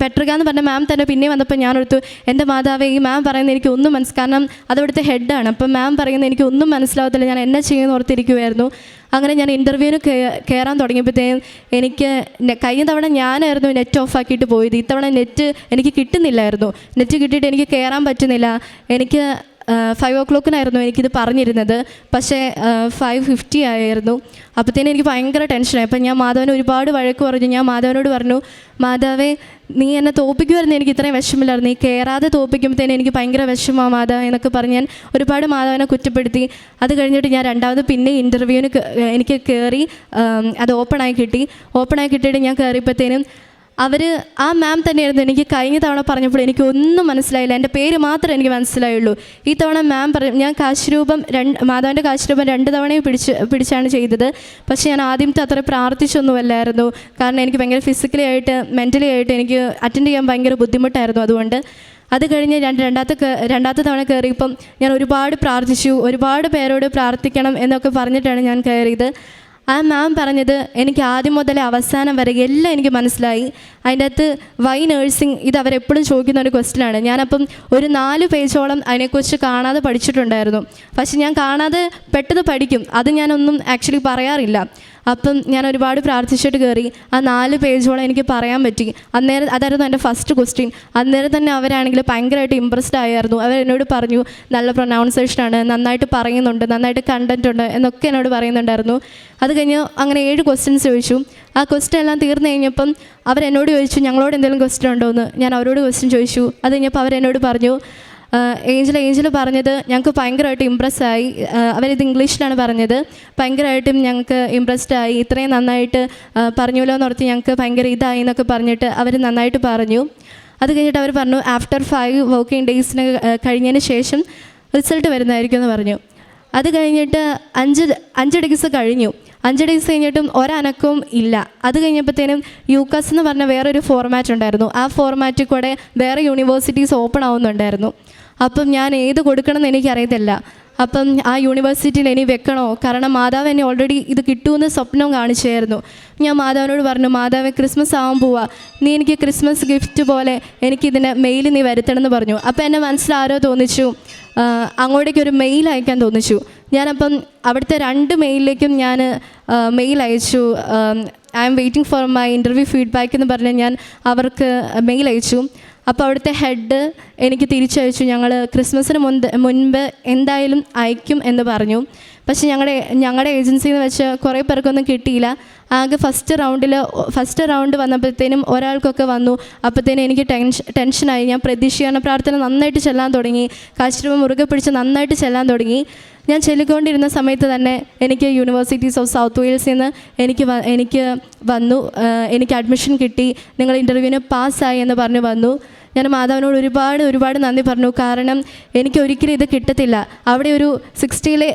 പെട്രിക എന്ന് പറഞ്ഞ മാം തന്നെ പിന്നെ വന്നപ്പോൾ ഞാൻ ഓർത്തു എന്റെ മാതാവേ ഈ മാം പറയുന്നത് എനിക്ക് ഒന്നും മനസ്സ് കാരണം അതവിടുത്തെ ഹെഡാണ് അപ്പം മാം പറയുന്നത് എനിക്ക് ഒന്നും മനസ്സിലാവത്തില്ല. ഞാൻ എന്നെ ചെയ്യുമെന്ന് ഓർത്തിരിക്കുമായിരുന്നു അങ്ങനെ ഞാൻ ഇന്റർവ്യൂവിന് കയറാൻ തുടങ്ങിയപ്പോഴത്തേക്കും എനിക്ക് കഴിഞ്ഞ തവണ ഞാനായിരുന്നു നെറ്റ് ഓഫ് ആക്കിയിട്ട് പോയത്. ഇത്തവണ നെറ്റ് എനിക്ക് കിട്ടുന്നില്ലായിരുന്നു. നെറ്റ് കിട്ടിയിട്ട് എനിക്ക് കയറാൻ പറ്റുന്നില്ല. എനിക്ക് ഫൈവ് ഓ ക്ലോക്കിനായിരുന്നു എനിക്കിത് പറഞ്ഞിരുന്നത്. പക്ഷേ ഫൈവ് ഫിഫ്റ്റി ആയിരുന്നു. അപ്പോഴത്തേനും എനിക്ക് ഭയങ്കര ടെൻഷനായി അപ്പം ഞാൻ മാധവന് ഒരുപാട് വഴക്ക് പറഞ്ഞു. ഞാൻ മാധവനോട് പറഞ്ഞു മാധവേ നീ എന്നെ തോപ്പിക്കുമായിരുന്നു എനിക്ക് ഇത്രയും വിഷമില്ലായിരുന്നു നീ കയറാതെ തോപ്പിക്കുമ്പോഴത്തേനും എനിക്ക് ഭയങ്കര വിഷമമാണ് മാധവ എന്നൊക്കെ പറഞ്ഞ് ഞാൻ ഒരുപാട് മാധവനെ കുറ്റപ്പെടുത്തി. അത് കഴിഞ്ഞിട്ട് ഞാൻ രണ്ടാമത് പിന്നെ ഇന്റർവ്യൂവിന് എനിക്ക് കയറി അത് ഓപ്പണായി കിട്ടി. ഓപ്പണായി കിട്ടിയിട്ട് ഞാൻ കയറിയപ്പോഴത്തേനും അവർ ആ മാം തന്നെയായിരുന്നു എനിക്ക് കഴിഞ്ഞ തവണ പറഞ്ഞപ്പോൾ എനിക്ക് ഒന്നും മനസ്സിലായില്ല. എന്റെ പേര് മാത്രമേ എനിക്ക് മനസ്സിലായുള്ളൂ. ഈ തവണ മാം പറഞ്ഞു ഞാൻ കാശുരൂപം രണ്ട് മാധവന്റെ കാശുരൂപം രണ്ട് തവണയും പിടിച്ച് പിടിച്ചാണ് ചെയ്തത്. പക്ഷേ ഞാൻ ആദ്യത്തെ അത്ര പ്രാർത്ഥിച്ചൊന്നുമല്ലായിരുന്നു. കാരണം എനിക്ക് ഭയങ്കര ഫിസിക്കലി ആയിട്ട് മെന്റലി ആയിട്ട് എനിക്ക് അറ്റൻഡ് ചെയ്യാൻ ഭയങ്കര ബുദ്ധിമുട്ടായിരുന്നു അതുകൊണ്ട്. അത് കഴിഞ്ഞ് രണ്ട് രണ്ടാമത്തെ രണ്ടാമത്തെ തവണ കയറിയപ്പം ഞാൻ ഒരുപാട് പ്രാർത്ഥിച്ചു. ഒരുപാട് പേരോട് പ്രാർത്ഥിക്കണം എന്നൊക്കെ പറഞ്ഞിട്ടാണ് ഞാൻ കയറിയത്. ആ മാം പറഞ്ഞത് എനിക്ക് ആദ്യം മുതൽ അവസാനം വരെ എല്ലാം എനിക്ക് മനസ്സിലായി. അതിന്റെ അകത്ത് വൈ നേഴ്സിംഗ് ഇത് അവരെപ്പോഴും ചോദിക്കുന്ന ഒരു ക്വസ്റ്റ്യനാണ് ഞാനപ്പം ഒരു നാല് പേജോളം അതിനെക്കുറിച്ച് കാണാതെ പഠിച്ചിട്ടുണ്ടായിരുന്നു. പക്ഷെ ഞാൻ കാണാതെ പെട്ടെന്ന് പഠിക്കും. അത് ഞാനൊന്നും ആക്ച്വലി പറയാറില്ല. അപ്പം ഞാൻ ഒരുപാട് പ്രാർത്ഥിച്ചിട്ട് കയറി ആ നാല് പേജോളം എനിക്ക് പറയാൻ പറ്റി. അന്നേരം അതായിരുന്നു എന്റെ ഫസ്റ്റ് ക്വസ്റ്റ്യൻ അന്നേരം തന്നെ അവരാണെങ്കിൽ ഭയങ്കരമായിട്ട് ഇമ്പ്രസ്ഡ് ആയിരുന്നു അവർ എന്നോട് പറഞ്ഞു നല്ല പ്രൊനൗൺസേഷൻ ആണ്. നന്നായിട്ട് പറയുന്നുണ്ട്. നന്നായിട്ട് കണ്ടന്റ് ഉണ്ട്. എന്നൊക്കെ എന്നോട് പറയുന്നുണ്ടായിരുന്നു. അത് കഴിഞ്ഞ് അങ്ങനെ ഏഴ് ക്വസ്റ്റ്യൻസ് ചോദിച്ചു. ആ ക്വസ്റ്റ്യൻ എല്ലാം തീർന്നു കഴിഞ്ഞപ്പം അവരെന്നോട് ചോദിച്ചു ഞങ്ങളോട് എന്തെങ്കിലും ക്വസ്റ്റ്യൻ ഉണ്ടോ എന്ന് ഞാൻ അവരോട് ക്വസ്റ്റ്യൻ ചോദിച്ചു. അത് കഴിഞ്ഞപ്പോൾ അവരെന്നോട് പറഞ്ഞു ഏഞ്ചൽ ഏഞ്ചൽ പറഞ്ഞത് ഞങ്ങൾക്ക് ഭയങ്കരമായിട്ട് ഇമ്പ്രസ്സായി അവരിത് ഇംഗ്ലീഷിലാണ് പറഞ്ഞത്. ഭയങ്കരമായിട്ടും ഞങ്ങൾക്ക് ഇമ്പ്രസ്ഡ് ആയി. ഇത്രയും നന്നായിട്ട് പറഞ്ഞല്ലോ എന്ന് ഓർത്ത് ഞങ്ങൾക്ക് ഭയങ്കര ഇതായി എന്നൊക്കെ പറഞ്ഞിട്ട് അവർ നന്നായിട്ട് പറഞ്ഞു. അത് കഴിഞ്ഞിട്ട് അവർ പറഞ്ഞു ആഫ്റ്റർ ഫൈവ് വർക്കിംഗ് ഡേയ്സിന് കഴിഞ്ഞതിന് ശേഷം റിസൾട്ട് വരുന്നതായിരിക്കും എന്ന് പറഞ്ഞു. അത് കഴിഞ്ഞിട്ട് അഞ്ച് അഞ്ച് ഡേയ്സ് കഴിഞ്ഞു. അഞ്ച് ഡേയ്സ് കഴിഞ്ഞിട്ടും ഒരനക്കവും ഇല്ല. അത് കഴിഞ്ഞപ്പോഴത്തേനും യൂക്കസ് എന്ന് പറഞ്ഞ വേറൊരു ഫോർമാറ്റ് ഉണ്ടായിരുന്നു. ആ ഫോർമാറ്റിൽ കൂടെ വേറെ യൂണിവേഴ്സിറ്റീസ് ഓപ്പൺ ആവുന്നുണ്ടായിരുന്നു. അപ്പം ഞാൻ ഏത് കൊടുക്കണമെന്ന് എനിക്കറിയത്തില്ല. അപ്പം ആ യൂണിവേഴ്സിറ്റിയിൽ ഇനി വെക്കണോ? കാരണം മാതാവ് എന്നെ ഓൾറെഡി ഇത് കിട്ടുമെന്ന് സ്വപ്നം കാണിച്ചായിരുന്നു. ഞാൻ മാതാവിനോട് പറഞ്ഞു മാതാവ് ക്രിസ്മസ് ആവാൻ പോവാ. നീ എനിക്ക് ക്രിസ്മസ് ഗിഫ്റ്റ് പോലെ എനിക്കിതിനെ മെയിൽ നീ വരുത്തണം എന്ന് പറഞ്ഞു. അപ്പോൾ എന്റെ മനസ്സിൽ ആരോ തോന്നിച്ചു. അങ്ങോട്ടേക്ക് ഒരു മെയിൽ അയക്കാൻ തോന്നിച്ചു. ഞാനപ്പം അവിടുത്തെ രണ്ട് മെയിലിലേക്കും ഞാൻ മെയിൽ അയച്ചു. I'm waiting for my interview feedback എന്ന് പറഞ്ഞ് ഞാൻ അവർക്ക് മെയിൽ അയച്ചു. അപ്പോൾ അവിടുത്തെ ഹെഡ് എനിക്ക് തിരിച്ചയച്ചു. ഞങ്ങൾ ക്രിസ്മസിന് മുൻപ് മുൻപ് എന്തായാലും അയക്കും എന്ന് പറഞ്ഞു. പക്ഷേ ഞങ്ങളുടെ ഞങ്ങളുടെ ഏജൻസിയിൽ നിന്ന് വെച്ച് കുറേ പേർക്കൊന്നും കിട്ടിയില്ല. ആകെ ഫസ്റ്റ് റൗണ്ടിൽ ഫസ്റ്റ് റൗണ്ട് വന്നപ്പോഴത്തേനും ഒരാൾക്കൊക്കെ വന്നു. അപ്പോഴത്തേനും എനിക്ക് ടെൻഷൻ ടെൻഷനായി ഞാൻ പ്രതീക്ഷീകരണ പ്രാർത്ഥന നന്നായിട്ട് ചെല്ലാൻ തുടങ്ങി. കാശ്രൂപം മുറുകെ പിടിച്ച് നന്നായിട്ട് ചെല്ലാൻ തുടങ്ങി. ഞാൻ ചൊല്ലിക്കൊണ്ടിരുന്ന സമയത്ത് തന്നെ എനിക്ക് യൂണിവേഴ്സിറ്റീസ് ഓഫ് സൗത്ത് വെയിൽസിൽ നിന്ന് എനിക്ക് എനിക്ക് വന്നു എനിക്ക് അഡ്മിഷൻ കിട്ടി നിങ്ങൾ ഇന്റർവ്യൂവിന് പാസ്സായി എന്ന് പറഞ്ഞു വന്നു. ഞാൻ മാതാവിനോട് ഒരുപാട് ഒരുപാട് നന്ദി പറഞ്ഞു. കാരണം എനിക്ക് ഒരിക്കലും ഇത് കിട്ടത്തില്ല. അവിടെ ഒരു സിക്സ്റ്റിയിലെ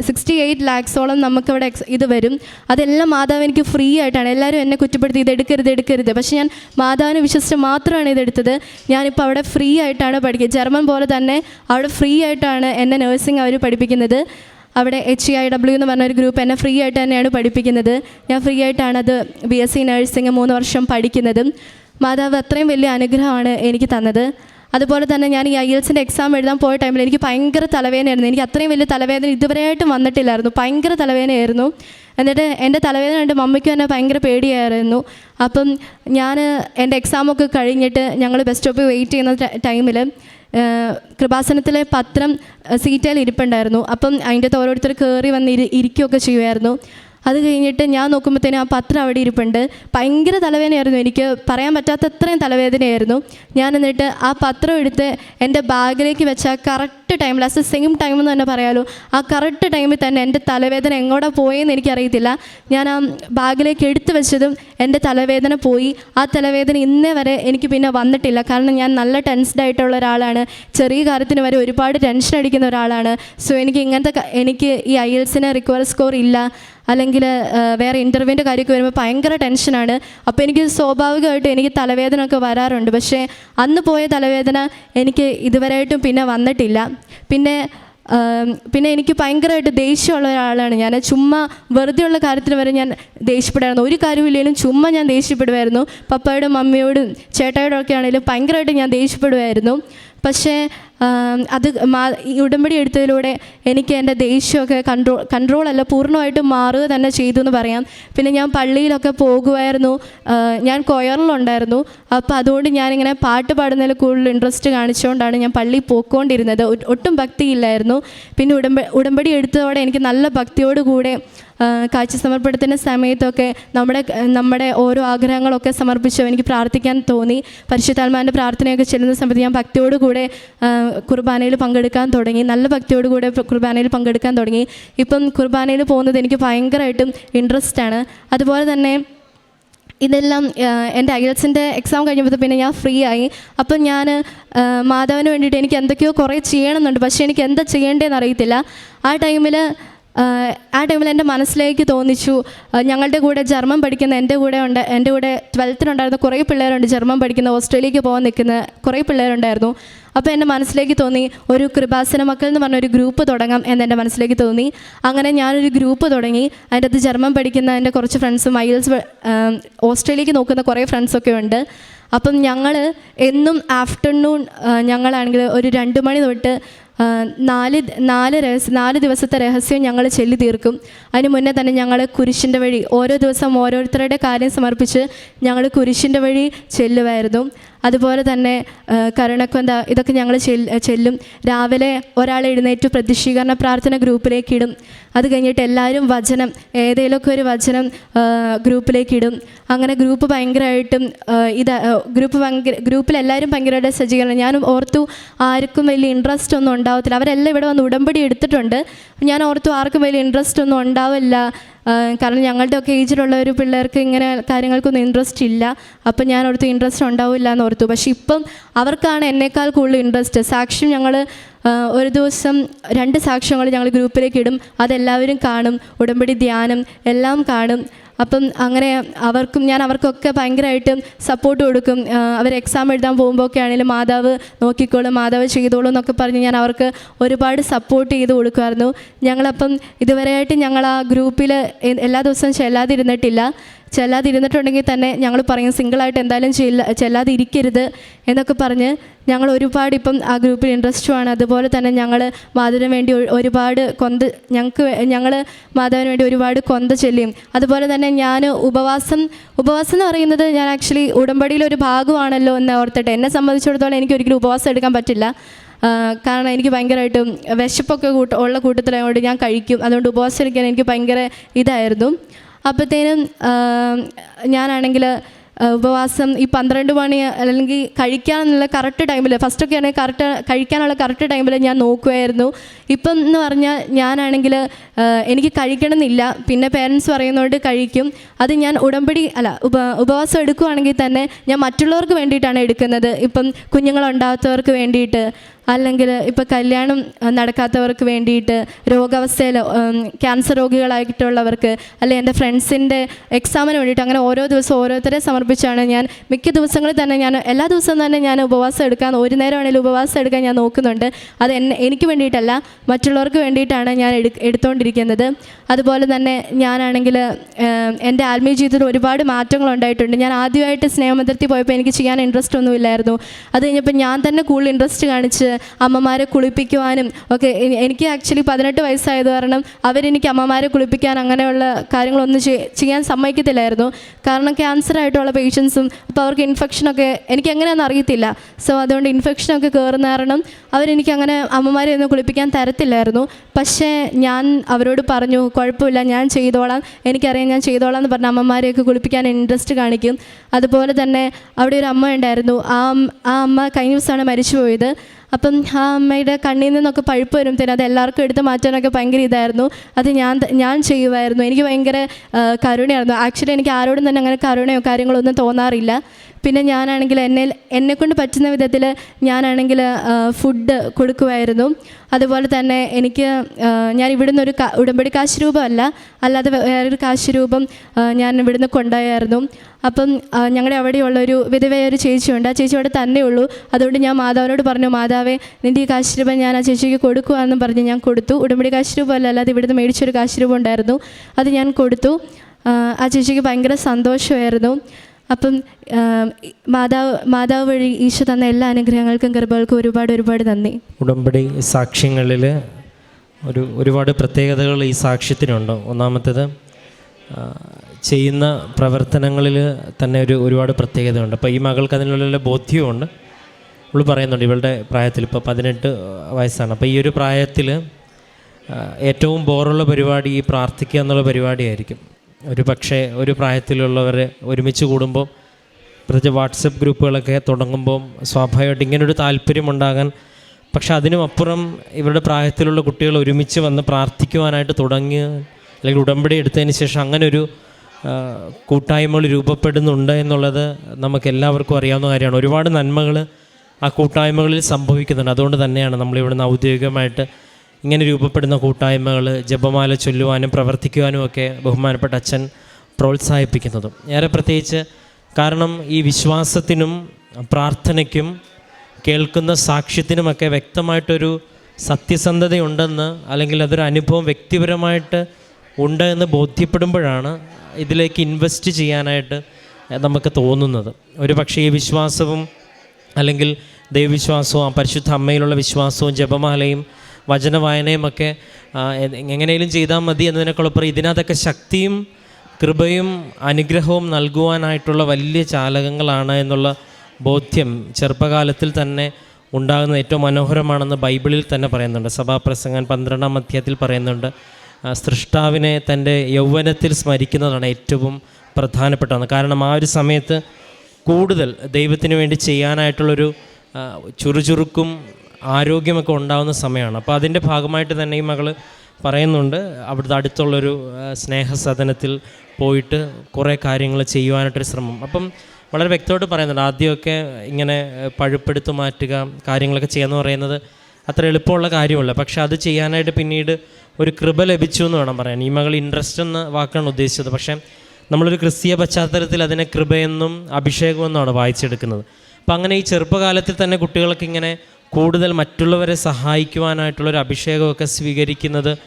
സിക്സ്റ്റി എയ്റ്റ് ലാക്സോളം നമുക്കവിടെ ഇത് വരും. അതെല്ലാം മാതാവ് എനിക്ക് ഫ്രീ ആയിട്ടാണ്. എല്ലാവരും എന്നെ കുറ്റപ്പെടുത്തി ഇത് എടുക്കരുത് എടുക്കരുത്. പക്ഷേ ഞാൻ മാതാവിനെ വിശ്വസിച്ച് മാത്രമാണ് ഇതെടുത്തത് ഞാനിപ്പോൾ അവിടെ ഫ്രീ ആയിട്ടാണ് പഠിക്കുക. ജർമ്മൻ പോലെ തന്നെ അവിടെ ഫ്രീ ആയിട്ടാണ് എന്നെ നഴ്സിംഗ് അവർ പഠിപ്പിക്കുന്നത്. അവിടെ എച്ച് ഐ ഡബ്ല്യു എന്ന് പറഞ്ഞൊരു ഗ്രൂപ്പ് എന്നെ ഫ്രീ ആയിട്ട് തന്നെയാണ് പഠിപ്പിക്കുന്നത്. ഞാൻ ഫ്രീ ആയിട്ടാണ് അത് ബി എസ് സി നഴ്സിംഗ് മൂന്ന് വർഷം പഠിക്കുന്നതും. മാതാവ് അത്രയും വലിയ അനുഗ്രഹമാണ് എനിക്ക് തന്നത്. അതുപോലെ തന്നെ ഞാൻ ഈ ഐ എൽസിന്റെ എക്സാം എഴുതാൻ പോയ ടൈമിൽ എനിക്ക് ഭയങ്കര തലവേദനയായിരുന്നു. എനിക്ക് അത്രയും വലിയ തലവേദന ഇതുവരെയായിട്ടും വന്നിട്ടില്ലായിരുന്നു. ഭയങ്കര തലവേദനയായിരുന്നു. എന്നിട്ട് എന്റെ തലവേദന കണ്ട് മമ്മിക്കും എന്നെ ഭയങ്കര പേടിയായിരുന്നു. അപ്പം ഞാൻ എന്റെ എക്സാമൊക്കെ കഴിഞ്ഞിട്ട് ഞങ്ങൾ ബസ് സ്റ്റോപ്പിൽ വെയിറ്റ് ചെയ്യുന്ന ടൈമിൽ കൃപാസനത്തിലെ പത്രം സീറ്റയിൽ ഇരിപ്പുണ്ടായിരുന്നു. അപ്പം അതിന്റെ അകത്ത് ഓരോരുത്തർ കയറി വന്ന് ഇരി ഇരിക്കുകയൊക്കെ ചെയ്യുമായിരുന്നു അത് കഴിഞ്ഞിട്ട് ഞാൻ നോക്കുമ്പോഴത്തേനും ആ പത്രം അവിടെ ഇരിപ്പുണ്ട്. ഭയങ്കര തലവേദനയായിരുന്നു. എനിക്ക് പറയാൻ പറ്റാത്ത അത്രയും തലവേദനയായിരുന്നു. ഞാൻ എന്നിട്ട് ആ പത്രം എടുത്ത് എന്റെ ബാഗിലേക്ക് വെച്ച കറക്റ്റ് ടൈമിൽ അസ് സെയിം ടൈം എന്ന് തന്നെ പറയാമല്ലോ ആ കറക്റ്റ് ടൈമിൽ തന്നെ എന്റെ തലവേദന എങ്ങോട്ടാ പോയെന്ന് എനിക്കറിയത്തില്ല. ഞാൻ ആ ബാഗിലേക്ക് എടുത്തു വെച്ചതും എന്റെ തലവേദന പോയി. ആ തലവേദന ഇന്നേ വരെ എനിക്ക് പിന്നെ വന്നിട്ടില്ല. കാരണം ഞാൻ നല്ല ടെൻസ്ഡ് ആയിട്ടുള്ള ഒരാളാണ്. ചെറിയ കാര്യത്തിന് വരെ ഒരുപാട് ടെൻഷൻ അടിക്കുന്ന ഒരാളാണ്. സോ എനിക്ക് ഇങ്ങനത്തെ എനിക്ക് ഈ ഐ എൽസിന് റിക്വയർ സ്കോർ ഇല്ല. അല്ലെങ്കിൽ വേറെ ഇന്റർവ്യൂവിന്റെ കാര്യമൊക്കെ വരുമ്പോൾ ഭയങ്കര ടെൻഷനാണ് അപ്പോൾ എനിക്ക് സ്വാഭാവികമായിട്ട് എനിക്ക് തലവേദന ഒക്കെ വരാറുണ്ട്. പക്ഷേ അന്ന് പോയ തലവേദന എനിക്ക് ഇതുവരെയായിട്ടും പിന്നെ വന്നിട്ടില്ല. പിന്നെ പിന്നെ എനിക്ക് ഭയങ്കരമായിട്ട് ദേഷ്യമുള്ള ഒരാളാണ് ഞാൻ. ചുമ്മാ വെറുതെയുള്ള കാര്യത്തിൽ വരെ ഞാൻ ദേഷ്യപ്പെടായിരുന്നു ഒരു കാര്യമില്ലെങ്കിലും ചുമ്മാ ഞാൻ ദേഷ്യപ്പെടുമായിരുന്നു പപ്പയോടും മമ്മിയോടും ചേട്ടായോടും ഒക്കെ ആണെങ്കിലും ഭയങ്കരമായിട്ട് ഞാൻ ദേഷ്യപ്പെടുമായിരുന്നു പക്ഷേ അത് ഉടമ്പടി എടുത്തതിലൂടെ എനിക്ക് എന്റെ ദേഷ്യമൊക്കെ കൺട്രോൾ കൺട്രോളല്ല പൂർണമായിട്ടും മാറുക തന്നെ ചെയ്തു എന്ന് പറയാം. പിന്നെ ഞാൻ പള്ളിയിലൊക്കെ പോകുമായിരുന്നു. ഞാൻ കൊയറിലുണ്ടായിരുന്നു. അപ്പോൾ അതുകൊണ്ട് ഞാനിങ്ങനെ പാട്ട് പാടുന്നതിൽ കൂടുതൽ ഇൻട്രസ്റ്റ് കാണിച്ചുകൊണ്ടാണ് ഞാൻ പള്ളിയിൽ പോയിക്കൊണ്ടിരുന്നത്. ഒട്ടും ഭക്തിയില്ലായിരുന്നു. പിന്നെ ഉടമ്പ ഉടമ്പടി എടുത്തതോടെ എനിക്ക് നല്ല ഭക്തിയോടുകൂടെ കാഴ്ച സമർപ്പണത്തിന്റെ സമയത്തൊക്കെ നമ്മുടെ നമ്മുടെ ഓരോ ആഗ്രഹങ്ങളൊക്കെ സമർപ്പിച്ചു. എനിക്ക് പ്രാർത്ഥിക്കാൻ തോന്നി. പരിശുദ്ധാത്മാവിന്റെ പ്രാർത്ഥനയൊക്കെ ചെല്ലുന്ന സമയത്ത് ഞാൻ ഭക്തിയോടുകൂടെ കുർബാനയിൽ പങ്കെടുക്കാൻ തുടങ്ങി നല്ല ഭക്തിയോടുകൂടെ കുർബാനയിൽ പങ്കെടുക്കാൻ തുടങ്ങി. ഇപ്പം കുർബാനയിൽ പോകുന്നത് എനിക്ക് ഭയങ്കരമായിട്ടും ഇൻട്രസ്റ്റ് ആണ് അതുപോലെ തന്നെ ഇതെല്ലാം എന്റെ അയൽസിന്റെ എക്സാം കഴിഞ്ഞപ്പോൾ പിന്നെ ഞാൻ ഫ്രീ ആയി. അപ്പം ഞാൻ മാധവന് വേണ്ടിയിട്ട് എനിക്ക് എന്തൊക്കെയോ കുറേ ചെയ്യണമെന്നുണ്ട്. പക്ഷേ എനിക്ക് എന്താ ചെയ്യേണ്ടതെന്ന് അറിയത്തില്ല. ആ ടൈമിൽ ആ ടൈമിൽ എന്റെ മനസ്സിലേക്ക് തോന്നിച്ചു. ഞങ്ങളുടെ കൂടെ ജർമ്മൻ പഠിക്കുന്ന എന്റെ കൂടെ ഉണ്ട് എന്റെ കൂടെ ട്വൽത്തിനുണ്ടായിരുന്ന കുറേ പിള്ളേരുണ്ട് ജർമ്മൻ പഠിക്കുന്ന ഓസ്ട്രേലിയക്ക് പോകാൻ നിൽക്കുന്ന കുറേ പിള്ളേരുണ്ടായിരുന്നു. അപ്പോൾ എന്റെ മനസ്സിലേക്ക് തോന്നി ഒരു കൃപാസന മക്കൾ എന്ന് പറഞ്ഞ ഒരു ഗ്രൂപ്പ് തുടങ്ങാം എന്ന് എന്റെ മനസ്സിലേക്ക് തോന്നി. അങ്ങനെ ഞാനൊരു ഗ്രൂപ്പ് തുടങ്ങി. അതിന്റെ അത് ജർമ്മൻ പഠിക്കുന്ന എന്റെ കുറച്ച് ഫ്രണ്ട്സും ഐൽസ് ഓസ്ട്രേലിയക്ക് നോക്കുന്ന കുറേ ഫ്രണ്ട്സൊക്കെ ഉണ്ട്. അപ്പം ഞങ്ങൾ എന്നും ആഫ്റ്റർനൂൺ ഞങ്ങളാണെങ്കിൽ ഒരു രണ്ട് മണി തൊട്ട് നാല് നാല് രഹസ്യം നാല് ദിവസത്തെ രഹസ്യം ഞങ്ങൾ ചൊല്ലി തീർക്കും. അതിന് മുന്നേ തന്നെ ഞങ്ങൾ കുരിശിന്റെ വഴി ഓരോ ദിവസം ഓരോരുത്തരുടെ കാര്യം സമർപ്പിച്ച് ഞങ്ങൾ കുരിശിന്റെ വഴി ചെല്ലുമായിരുന്നു അതുപോലെ തന്നെ കരുണക്കൊന്ത ഇതൊക്കെ ഞങ്ങൾ ചെല്ലും. രാവിലെ ഒരാൾ എഴുന്നേറ്റ് പ്രതിഷ്ഠീകരണ പ്രാർത്ഥന ഗ്രൂപ്പിലേക്ക് ഇടും. അത് കഴിഞ്ഞിട്ട് എല്ലാവരും വചനം ഏതെങ്കിലുമൊക്കെ ഒരു വചനം ഗ്രൂപ്പിലേക്ക് ഇടും. അങ്ങനെ ഗ്രൂപ്പ് ഭയങ്കരമായിട്ടും ഇത് ഗ്രൂപ്പ് ഭയങ്കര ഗ്രൂപ്പിൽ എല്ലാവരും ഭയങ്കരമായിട്ട് സജ്ജീകരണം. ഞാനും ഓർത്തു ആർക്കും വലിയ ഇൻട്രസ്റ്റ് ഒന്നും ഉണ്ടാവത്തില്ല. അവരെല്ലാം ഇവിടെ വന്ന് ഉടമ്പടി എടുത്തിട്ടുണ്ട്. ഞാൻ ഓർത്തു ആർക്കും വലിയ ഇൻട്രസ്റ്റ് ഒന്നും ഉണ്ടാവില്ല. കാരണം ഞങ്ങളുടെ ഒക്കെ ഏജിലുള്ള ഒരു പിള്ളേർക്ക് ഇങ്ങനെ കാര്യങ്ങൾക്കൊന്നും ഇൻട്രസ്റ്റ് ഇല്ല. അപ്പം ഞാൻ ഓർത്തു ഇൻട്രസ്റ്റ് ഉണ്ടാവില്ല എന്ന് ഓർത്തു. പക്ഷേ ഇപ്പം അവർക്കാണ് എന്നേക്കാൾ കൂടുതൽ ഇൻട്രസ്റ്റ് സാക്ഷ്യം ഞങ്ങൾ ഒരു ദിവസം രണ്ട് സാക്ഷ്യങ്ങൾ ഞങ്ങൾ ഗ്രൂപ്പിലേക്ക് ഇടും. അതെല്ലാവരും കാണും. ഉടമ്പടി ധ്യാനം എല്ലാം കാണും. അപ്പം അങ്ങനെ അവർക്കും ഞാൻ അവർക്കൊക്കെ ഭയങ്കരമായിട്ട് സപ്പോർട്ട് കൊടുക്കും. അവർ എക്സാം എഴുതാൻ പോകുമ്പോൾ ഒക്കെ ആണെങ്കിലും മാതാവ് നോക്കിക്കോളും മാതാവ് ചെയ്തോളും എന്നൊക്കെ പറഞ്ഞ് ഞാൻ അവർക്ക് ഒരുപാട് സപ്പോർട്ട് ചെയ്ത് കൊടുക്കുമായിരുന്നു. ഞങ്ങളപ്പം ഇതുവരെയായിട്ട് ഞങ്ങൾ ആ ഗ്രൂപ്പിൽ എല്ലാ ദിവസവും ചെല്ലാതിരുന്നിട്ടില്ല. ചെല്ലാതിരുന്നിട്ടുണ്ടെങ്കിൽ തന്നെ ഞങ്ങൾ പറയും സിംഗിളായിട്ട് എന്തായാലും ചെല്ല ചെല്ലാതിരിക്കരുത് എന്നൊക്കെ പറഞ്ഞ് ഞങ്ങൾ ഒരുപാട് ഇപ്പം ആ ഗ്രൂപ്പിൽ ഇൻട്രസ്റ്റുമാണ് അതുപോലെ തന്നെ ഞങ്ങൾ മാധവന് വേണ്ടി ഒരുപാട് കൊന്ത ഞങ്ങൾക്ക് ഞങ്ങൾ മാധവന് വേണ്ടി ഒരുപാട് കൊന്ത ചൊല്ലിയും. അതുപോലെ തന്നെ ഞാൻ ഉപവാസം ഉപവാസം എന്ന് പറയുന്നത് ഞാൻ ആക്ച്വലി ഉടമ്പടിയിൽ ഒരു ഭാഗമാണല്ലോ എന്ന് ഓർത്തിട്ട് എന്നെ സംബന്ധിച്ചിടത്തോളം എനിക്ക് ഒരിക്കലും ഉപവാസം എടുക്കാൻ പറ്റില്ല. കാരണം എനിക്ക് ഭയങ്കരമായിട്ടും വിശപ്പൊക്കെ കൂട്ട ഉള്ള കൂട്ടത്തിലായതുകൊണ്ട് ഞാൻ കഴിക്കും. അതുകൊണ്ട് ഉപവാസം എടുക്കാൻ എനിക്ക് ഭയങ്കര ഇതായിരുന്നു. അപ്പോഴത്തേനും ഞാനാണെങ്കിൽ ഉപവാസം ഈ പന്ത്രണ്ട് മണി അല്ലെങ്കിൽ കഴിക്കാനുള്ള കറക്റ്റ് ടൈമിൽ ഫസ്റ്റൊക്കെ ആണെങ്കിൽ കറക്റ്റ് കഴിക്കാനുള്ള കറക്റ്റ് ടൈമിൽ ഞാൻ നോക്കുമായിരുന്നു ഇപ്പം എന്ന് പറഞ്ഞാൽ ഞാനാണെങ്കിൽ എനിക്ക് കഴിക്കണമെന്നില്ല. പിന്നെ പേരൻസ് പറയുന്നതുകൊണ്ട് കഴിക്കും. അത് ഞാൻ ഉടമ്പടി അല്ല ഉപ ഉപവാസം എടുക്കുവാണെങ്കിൽ തന്നെ ഞാൻ മറ്റുള്ളവർക്ക് വേണ്ടിയിട്ടാണ് എടുക്കുന്നത്. ഇപ്പം കുഞ്ഞുങ്ങളുണ്ടാകാത്തവർക്ക് വേണ്ടിയിട്ട്. അല്ലെങ്കിൽ ഇപ്പോൾ കല്യാണം നടക്കാത്തവർക്ക് വേണ്ടിയിട്ട് രോഗാവസ്ഥയിൽ ക്യാൻസർ രോഗികളായിട്ടുള്ളവർക്ക് അല്ലെ എന്റെ ഫ്രണ്ട്സിന്റെ എക്സാമിന് വേണ്ടിയിട്ട് അങ്ങനെ ഓരോ ദിവസവും ഓരോരുത്തരെ സമർപ്പിച്ചാണ് ഞാൻ മിക്ക ദിവസങ്ങളിൽ തന്നെ ഞാൻ എല്ലാ ദിവസവും തന്നെ ഞാൻ ഉപവാസം എടുക്കാൻ ഒരു നേരമാണെങ്കിലും ഉപവാസം എടുക്കാൻ ഞാൻ നോക്കുന്നുണ്ട്. അത് എന്നെ എനിക്ക് വേണ്ടിയിട്ടല്ല മറ്റുള്ളവർക്ക് വേണ്ടിയിട്ടാണ് ഞാൻ എടു എടുത്തുകൊണ്ടിരിക്കുന്നത് അതുപോലെ തന്നെ ഞാനാണെങ്കിൽ എന്റെ ആത്മീയ ജീവിതത്തിൽ ഒരുപാട് മാറ്റങ്ങൾ ഉണ്ടായിട്ടുണ്ട്. ഞാൻ ആദ്യമായിട്ട് സ്നേഹമന്ദിരത്തിൽ പോയപ്പോൾ എനിക്ക് ചെയ്യാൻ ഇൻട്രസ്റ്റ് ഒന്നുമില്ലായിരുന്നു അത് കഴിഞ്ഞപ്പോൾ ഞാൻ തന്നെ കൂടുതൽ ഇൻട്രസ്റ്റ് കാണിച്ച് അമ്മമാരെ കുളിപ്പിക്കുവാനും ഒക്കെ എനിക്ക് ആക്ച്വലി പതിനെട്ട് വയസ്സായത് കാരണം അവരെനിക്ക് അമ്മമാരെ കുളിപ്പിക്കാൻ അങ്ങനെയുള്ള കാര്യങ്ങളൊന്നും ചെയ്- ചെയ്യാൻ സമ്മതിക്കത്തില്ലായിരുന്നു. കാരണം ക്യാൻസർ ആയിട്ടുള്ള പേഷ്യൻസും അപ്പോൾ അവർക്ക് ഇൻഫെക്ഷനൊക്കെ എനിക്ക് എങ്ങനെയാണെന്ന് അറിയത്തില്ല. സോ അതുകൊണ്ട് ഇൻഫെക്ഷനൊക്കെ കയറുന്ന കാരണം അവരെനിക്ക് അങ്ങനെ അമ്മമാരെ ഒന്നും കുളിപ്പിക്കാൻ തരത്തില്ലായിരുന്നു. പക്ഷേ ഞാൻ അവരോട് പറഞ്ഞു കുഴപ്പമില്ല ഞാൻ ചെയ്തോളാം. എനിക്കറിയാം ഞാൻ ചെയ്തോളാം എന്ന് പറഞ്ഞ അമ്മമാരെയൊക്കെ കുളിപ്പിക്കാൻ ഇൻട്രസ്റ്റ് കാണിക്കും. അതുപോലെ തന്നെ അവിടെ ഒരു അമ്മ ഉണ്ടായിരുന്നു ആ ആ അമ്മ കഴിഞ്ഞ ദിവസമാണ് മരിച്ചു പോയത് അപ്പം ആ അമ്മയുടെ കണ്ണിൽ നിന്നൊക്കെ പഴുപ്പ് വരുമ്പോഴത്തേനും അത് എല്ലാവർക്കും എടുത്ത് മാറ്റാനൊക്കെ ഭയങ്കര ഇതായിരുന്നു. അത് ഞാൻ ഞാൻ ചെയ്യുമായിരുന്നു. എനിക്ക് ഭയങ്കര കരുണയായിരുന്നു. ആക്ച്വലി എനിക്ക് ആരോടും തന്നെ അങ്ങനെ കരുണയോ കാര്യങ്ങളോ ഒന്നും തോന്നാറില്ല. പിന്നെ ഞാനാണെങ്കിൽ എന്നെ എന്നെക്കൊണ്ട് പറ്റുന്ന വിധത്തിൽ ഞാനാണെങ്കിൽ ഫുഡ് കൊടുക്കുമായിരുന്നു. അതുപോലെ തന്നെ എനിക്ക് ഞാൻ ഇവിടുന്ന് ഒരു ഉടമ്പടി കാശ് രൂപമല്ല അല്ലാതെ വേറൊരു കാശ് രൂപം ഞാൻ ഇവിടുന്ന് കൊണ്ടുപോയായിരുന്നു. അപ്പം ഞങ്ങളുടെ അവിടെയുള്ള ഒരു വിധവയായ ഒരു ചേച്ചിയുണ്ട്. ആ ചേച്ചി അവിടെ തന്നെ ഉള്ളൂ. അതുകൊണ്ട് ഞാൻ മാതാവിനോട് പറഞ്ഞു മാതാവേ നിന്റെ ഈ കാശ് രൂപം ഞാൻ ആ ചേച്ചിക്ക് കൊടുക്കുകയെന്നും പറഞ്ഞ് ഞാൻ കൊടുത്തു. ഉടമ്പടി കാശ് രൂപമല്ല അല്ലാതെ ഇവിടുന്ന് മേടിച്ചൊരു കാശ് രൂപം ഉണ്ടായിരുന്നു. അത് ഞാൻ കൊടുത്തു. ആ ചേച്ചിക്ക് ഭയങ്കര സന്തോഷമായിരുന്നു. അപ്പം മാതാവ് മാതാവ് വഴി ഈശോ തന്ന എല്ലാ അനുഗ്രഹങ്ങൾക്കും കൃപകൾക്കും ഒരുപാട് ഒരുപാട് നന്ദി. ഉടമ്പടി സാക്ഷ്യങ്ങളിൽ ഒരു ഒരുപാട് പ്രത്യേകതകൾ ഈ സാക്ഷ്യത്തിനുണ്ട്. ഒന്നാമത്തേത് ചെയ്യുന്ന പ്രവർത്തനങ്ങളിൽ തന്നെ ഒരു ഒരുപാട് പ്രത്യേകതയുണ്ട്. അപ്പോൾ ഈ മകൾക്ക് അതിനുള്ള ബോധ്യമുണ്ട് ഇവൾ പറയുന്നുണ്ട് ഇവളുടെ പ്രായത്തിൽ ഇപ്പോൾ പതിനെട്ട് വയസ്സാണ്. അപ്പോൾ ഈ ഒരു പ്രായത്തിൽ ഏറ്റവും ബോറുള്ള പരിപാടി ഈ പ്രാർത്ഥിക്കുക എന്നുള്ള പരിപാടിയായിരിക്കും. ഒരു പക്ഷേ ഒരു പ്രായത്തിലുള്ളവർ ഒരുമിച്ച് കൂടുമ്പോൾ പ്രത്യേകിച്ച് വാട്സപ്പ് ഗ്രൂപ്പുകളൊക്കെ തുടങ്ങുമ്പോൾ സ്വാഭാവികമായിട്ട് ഇങ്ങനൊരു താല്പര്യമുണ്ടാകാൻ പക്ഷെ അതിനും അപ്പുറം ഇവരുടെ പ്രായത്തിലുള്ള കുട്ടികൾ ഒരുമിച്ച് വന്ന് പ്രാർത്ഥിക്കുവാനായിട്ട് തുടങ്ങി അല്ലെങ്കിൽ ഉടമ്പടി എടുത്തതിന് ശേഷം അങ്ങനെ ഒരു കൂട്ടായ്മകൾ രൂപപ്പെടുന്നുണ്ട് എന്നുള്ളത് നമുക്ക് എല്ലാവർക്കും അറിയാവുന്ന കാര്യമാണ്. ഒരുപാട് നന്മകൾ ആ കൂട്ടായ്മകളിൽ സംഭവിക്കുന്നുണ്ട്. അതുകൊണ്ട് തന്നെയാണ് നമ്മളിവിടുന്ന് ഔദ്യോഗികമായിട്ട് ഇങ്ങനെ രൂപപ്പെടുന്ന കൂട്ടായ്മകൾ ജപമാല ചൊല്ലുവാനും പ്രവർത്തിക്കുവാനും ഒക്കെ ബഹുമാനപ്പെട്ട അച്ഛൻ പ്രോത്സാഹിപ്പിക്കുന്നതും. ഏറെ പ്രത്യേകിച്ച് കാരണം ഈ വിശ്വാസത്തിനും പ്രാർത്ഥനയ്ക്കും കേൾക്കുന്ന സാക്ഷ്യത്തിനുമൊക്കെ വ്യക്തമായിട്ടൊരു സത്യസന്ധതയുണ്ടെന്ന് അല്ലെങ്കിൽ അതൊരു അനുഭവം വ്യക്തിപരമായിട്ട് ഉണ്ട് എന്ന് ബോധ്യപ്പെടുമ്പോഴാണ് ഇതിലേക്ക് ഇൻവെസ്റ്റ് ചെയ്യാനായിട്ട് നമുക്ക് തോന്നുന്നത്. ഒരു പക്ഷേ ഈ വിശ്വാസവും അല്ലെങ്കിൽ ദൈവവിശ്വാസവും പരിശുദ്ധ അമ്മയിലുള്ള വിശ്വാസവും ജപമാലയും വചനവായനയും ഒക്കെ എങ്ങനെയും ചെയ്താൽ മതി എന്നതിനേക്കാളപ്പുറം ഇതിനകത്തൊക്കെ ശക്തിയും കൃപയും അനുഗ്രഹവും നൽകുവാനായിട്ടുള്ള വലിയ ചാലകങ്ങളാണ് എന്നുള്ള ബോധ്യം ചെറുപ്പകാലത്തിൽ തന്നെ ഉണ്ടാകുന്ന ഏറ്റവും മനോഹരമാണെന്ന് ബൈബിളിൽ തന്നെ പറയുന്നുണ്ട്. സഭാപ്രസംഗൻ പന്ത്രണ്ടാം അധ്യായത്തിൽ പറയുന്നുണ്ട് സൃഷ്ടാവിനെ തന്റെ യൗവനത്തിൽ സ്മരിക്കുന്നതാണ് ഏറ്റവും പ്രധാനപ്പെട്ടതെന്ന്. കാരണം ആ ഒരു സമയത്ത് കൂടുതൽ ദൈവത്തിന് വേണ്ടി ചെയ്യാനായിട്ടുള്ളൊരു ചുറുചുറുക്കും ആരോഗ്യമൊക്കെ ഉണ്ടാകുന്ന സമയമാണ്. അപ്പോൾ അതിന്റെ ഭാഗമായിട്ട് തന്നെ ഈ മകൾ പറയുന്നുണ്ട്. അവിടുത്തെ അടുത്തുള്ളൊരു സ്നേഹസദനത്തിൽ പോയിട്ട് കുറേ കാര്യങ്ങൾ ചെയ്യുവാനായിട്ടൊരു ശ്രമം. അപ്പം വളരെ വ്യക്തമായിട്ട് പറയുന്നുണ്ട്. ആദ്യമൊക്കെ ഇങ്ങനെ പഴുപ്പെടുത്തു പഴുപ്പെടുത്ത് മാറ്റുക കാര്യങ്ങളൊക്കെ ചെയ്യാന്ന് പറയുന്നത് അത്ര എളുപ്പമുള്ള കാര്യമല്ല. പക്ഷെ അത് ചെയ്യാനായിട്ട് പിന്നീട് ഒരു കൃപ ലഭിച്ചു എന്ന് വേണം പറയാൻ. ഈ മകൾ ഇൻട്രസ്റ്റ് എന്ന വാക്കാണ് ഉദ്ദേശിച്ചത്. പക്ഷേ നമ്മളൊരു ക്രിസ്തീയ പശ്ചാത്തലത്തിൽ അതിനെ കൃപയെന്നും അഭിഷേകമെന്നുമാണ് വായിച്ചെടുക്കുന്നത്. അപ്പം അങ്ങനെ ഈ ചെറുപ്പകാലത്തിൽ തന്നെ കുട്ടികൾക്ക് ഇങ്ങനെ കൂടുതൽ മറ്റുള്ളവരെ സഹായിക്കുവാനായിട്ടുള്ളൊരു അഭിഷേകമൊക്കെ സ്വീകരിക്കുന്നത്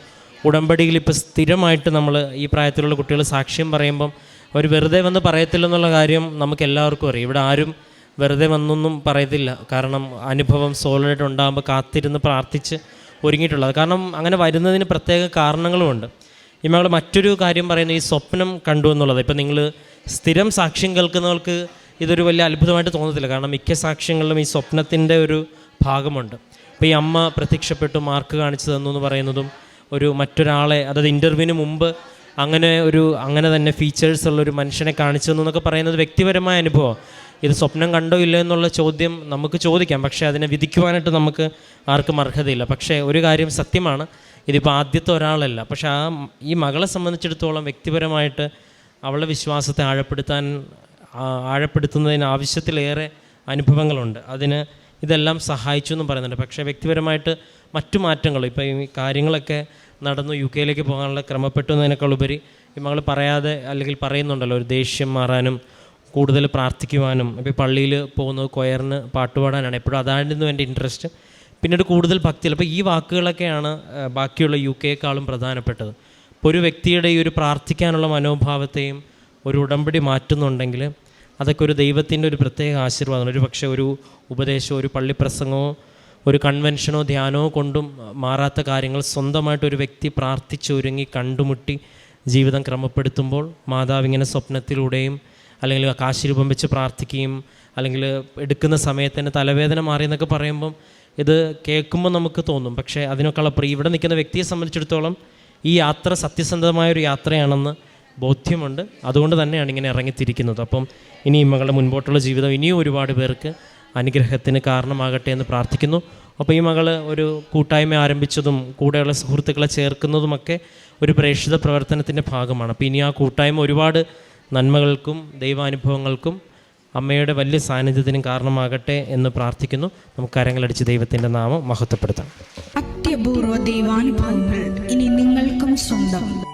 ഉടമ്പടിയിൽ ഇപ്പോൾ സ്ഥിരമായിട്ട് നമ്മൾ ഈ പ്രായത്തിലുള്ള കുട്ടികൾ സാക്ഷ്യം പറയുമ്പം അവർ വെറുതെ വന്ന് പറയത്തില്ലെന്നുള്ള കാര്യം നമുക്ക് എല്ലാവർക്കും അറിയാം. ഇവിടെ ആരും വെറുതെ വന്നൊന്നും പറയത്തില്ല. കാരണം അനുഭവം സോളിഡായിട്ട് ഉണ്ടാകുമ്പോൾ കാത്തിരുന്ന് പ്രാർത്ഥിച്ച് ഒരുങ്ങിയിട്ടുള്ളത്. കാരണം അങ്ങനെ വരുന്നതിന് പ്രത്യേക കാരണങ്ങളുമുണ്ട്. ഇമ്മൾ മറ്റൊരു കാര്യം പറയുന്നത് ഈ സ്വപ്നം കണ്ടു എന്നുള്ളത്. ഇപ്പം നിങ്ങൾ സ്ഥിരം സാക്ഷ്യം കേൾക്കുന്നവർക്ക് ഇതൊരു വലിയ അത്ഭുതമായിട്ട് തോന്നത്തില്ല. കാരണം മിക്ക സാക്ഷ്യങ്ങളിലും ഈ സ്വപ്നത്തിന്റെ ഒരു ഭാഗമുണ്ട്. അപ്പോൾ ഈ അമ്മ പ്രത്യക്ഷപ്പെട്ടു മാർക്ക് കാണിച്ചു തന്നു എന്ന് പറയുന്നതും ഒരു മറ്റൊരാളെ അതായത് ഇന്റർവ്യൂവിന് മുമ്പ് അങ്ങനെ ഒരു അങ്ങനെ തന്നെ ഫീച്ചേഴ്സ് ഉള്ള ഒരു മനുഷ്യനെ കാണിച്ചു തന്നു എന്നൊക്കെ പറയുന്നത് വ്യക്തിപരമായ അനുഭവം. ഇത് സ്വപ്നം കണ്ടോ ഇല്ല എന്നുള്ള ചോദ്യം നമുക്ക് ചോദിക്കാം. പക്ഷേ അതിനെ വിധിക്കുവാനായിട്ട് നമുക്ക് ആർക്കും അർഹതയില്ല. പക്ഷേ ഒരു കാര്യം സത്യമാണ് ഇതിപ്പോൾ ആദ്യത്തെ ഒരാളല്ല. പക്ഷേ ആ ഈ മകളെ സംബന്ധിച്ചിടത്തോളം വ്യക്തിപരമായിട്ട് അവളുടെ വിശ്വാസത്തെ ആഴപ്പെടുത്താൻ ആഴപ്പെടുത്തുന്നതിന് ആവശ്യത്തിലേറെ അനുഭവങ്ങളുണ്ട്. അതിന് ഇതെല്ലാം സഹായിച്ചു എന്നും പറയുന്നുണ്ട്. പക്ഷേ വ്യക്തിപരമായിട്ട് മറ്റു മാറ്റങ്ങൾ ഇപ്പോൾ ഈ കാര്യങ്ങളൊക്കെ നടന്നു യു കെയിലേക്ക് പോകാനുള്ള ക്രമപ്പെട്ടു എന്നതിനേക്കാൾ ഉപരി മകൾ പറയാതെ അല്ലെങ്കിൽ പറയുന്നുണ്ടല്ലോ ഒരു ദേഷ്യം മാറാനും കൂടുതൽ പ്രാർത്ഥിക്കുവാനും ഇപ്പോൾ പള്ളിയിൽ പോകുന്നത് കൊയറിന് പാട്ടുപാടാനാണ് എപ്പോഴും അതായിരുന്നു എന്റെ ഇൻട്രസ്റ്റ്. പിന്നീട് കൂടുതൽ ഭക്തിയിൽ അപ്പോൾ ഈ വാക്കുകളൊക്കെയാണ് ബാക്കിയുള്ള യു കെയെക്കാളും പ്രധാനപ്പെട്ടത്. ഇപ്പോൾ ഒരു വ്യക്തിയുടെ ഈ ഒരു പ്രാർത്ഥിക്കാനുള്ള മനോഭാവത്തെയും ഒരു ഉടമ്പടി മാറ്റുന്നുണ്ടെങ്കിൽ അതൊക്കെ ഒരു ദൈവത്തിന്റെ ഒരു പ്രത്യേക ആശീർവാദമാണ്. ഒരു പക്ഷേ ഒരു ഉപദേശമോ ഒരു പള്ളിപ്രസംഗമോ ഒരു കൺവെൻഷനോ ധ്യാനമോ കൊണ്ടും മാറാത്ത കാര്യങ്ങൾ സ്വന്തമായിട്ട് ഒരു വ്യക്തി പ്രാർത്ഥിച്ചൊരുങ്ങി കണ്ടുമുട്ടി ജീവിതം ക്രമപ്പെടുത്തുമ്പോൾ മാതാവ് ഇങ്ങനെ സ്വപ്നത്തിലൂടെയും അല്ലെങ്കിൽ കാശിരൂപം വെച്ച് പ്രാർത്ഥിക്കുകയും അല്ലെങ്കിൽ എടുക്കുന്ന സമയത്ത് തന്നെ തലവേദന മാറി എന്നൊക്കെ പറയുമ്പം ഇത് കേൾക്കുമ്പോൾ നമുക്ക് തോന്നും. പക്ഷേ അതിനൊക്കെയുള്ള പ്രീ ഇവിടെ നിൽക്കുന്ന വ്യക്തിയെ സംബന്ധിച്ചിടത്തോളം ഈ യാത്ര സത്യസന്ധമായ ഒരു യാത്രയാണെന്ന് ബോധ്യമുണ്ട്. അതുകൊണ്ട് തന്നെയാണ് ഇങ്ങനെ ഇറങ്ങിത്തിരിക്കുന്നത്. അപ്പം ഇനി മകളുടെ മുൻപോട്ടുള്ള ജീവിതം ഇനിയും ഒരുപാട് പേർക്ക് അനുഗ്രഹത്തിന് കാരണമാകട്ടെ എന്ന് പ്രാർത്ഥിക്കുന്നു. അപ്പോൾ ഈ മകൾ ഒരു കൂട്ടായ്മ ആരംഭിച്ചതും കൂടെയുള്ള സുഹൃത്തുക്കളെ ചേർക്കുന്നതുമൊക്കെ ഒരു പ്രേക്ഷിത പ്രവർത്തനത്തിന്റെ ഭാഗമാണ്. അപ്പോൾ ഇനി ആ കൂട്ടായ്മ ഒരുപാട് നന്മകൾക്കും ദൈവാനുഭവങ്ങൾക്കും അമ്മയുടെ വലിയ സാന്നിധ്യത്തിനും കാരണമാകട്ടെ എന്ന് പ്രാർത്ഥിക്കുന്നു. നമുക്ക് കരങ്ങളടിച്ച് ദൈവത്തിന്റെ നാമം മഹത്വപ്പെടുത്താം. അത്യപൂർവ ദൈവാനുഭവങ്ങൾ ഇനി നിങ്ങൾക്കും സ്വന്തം.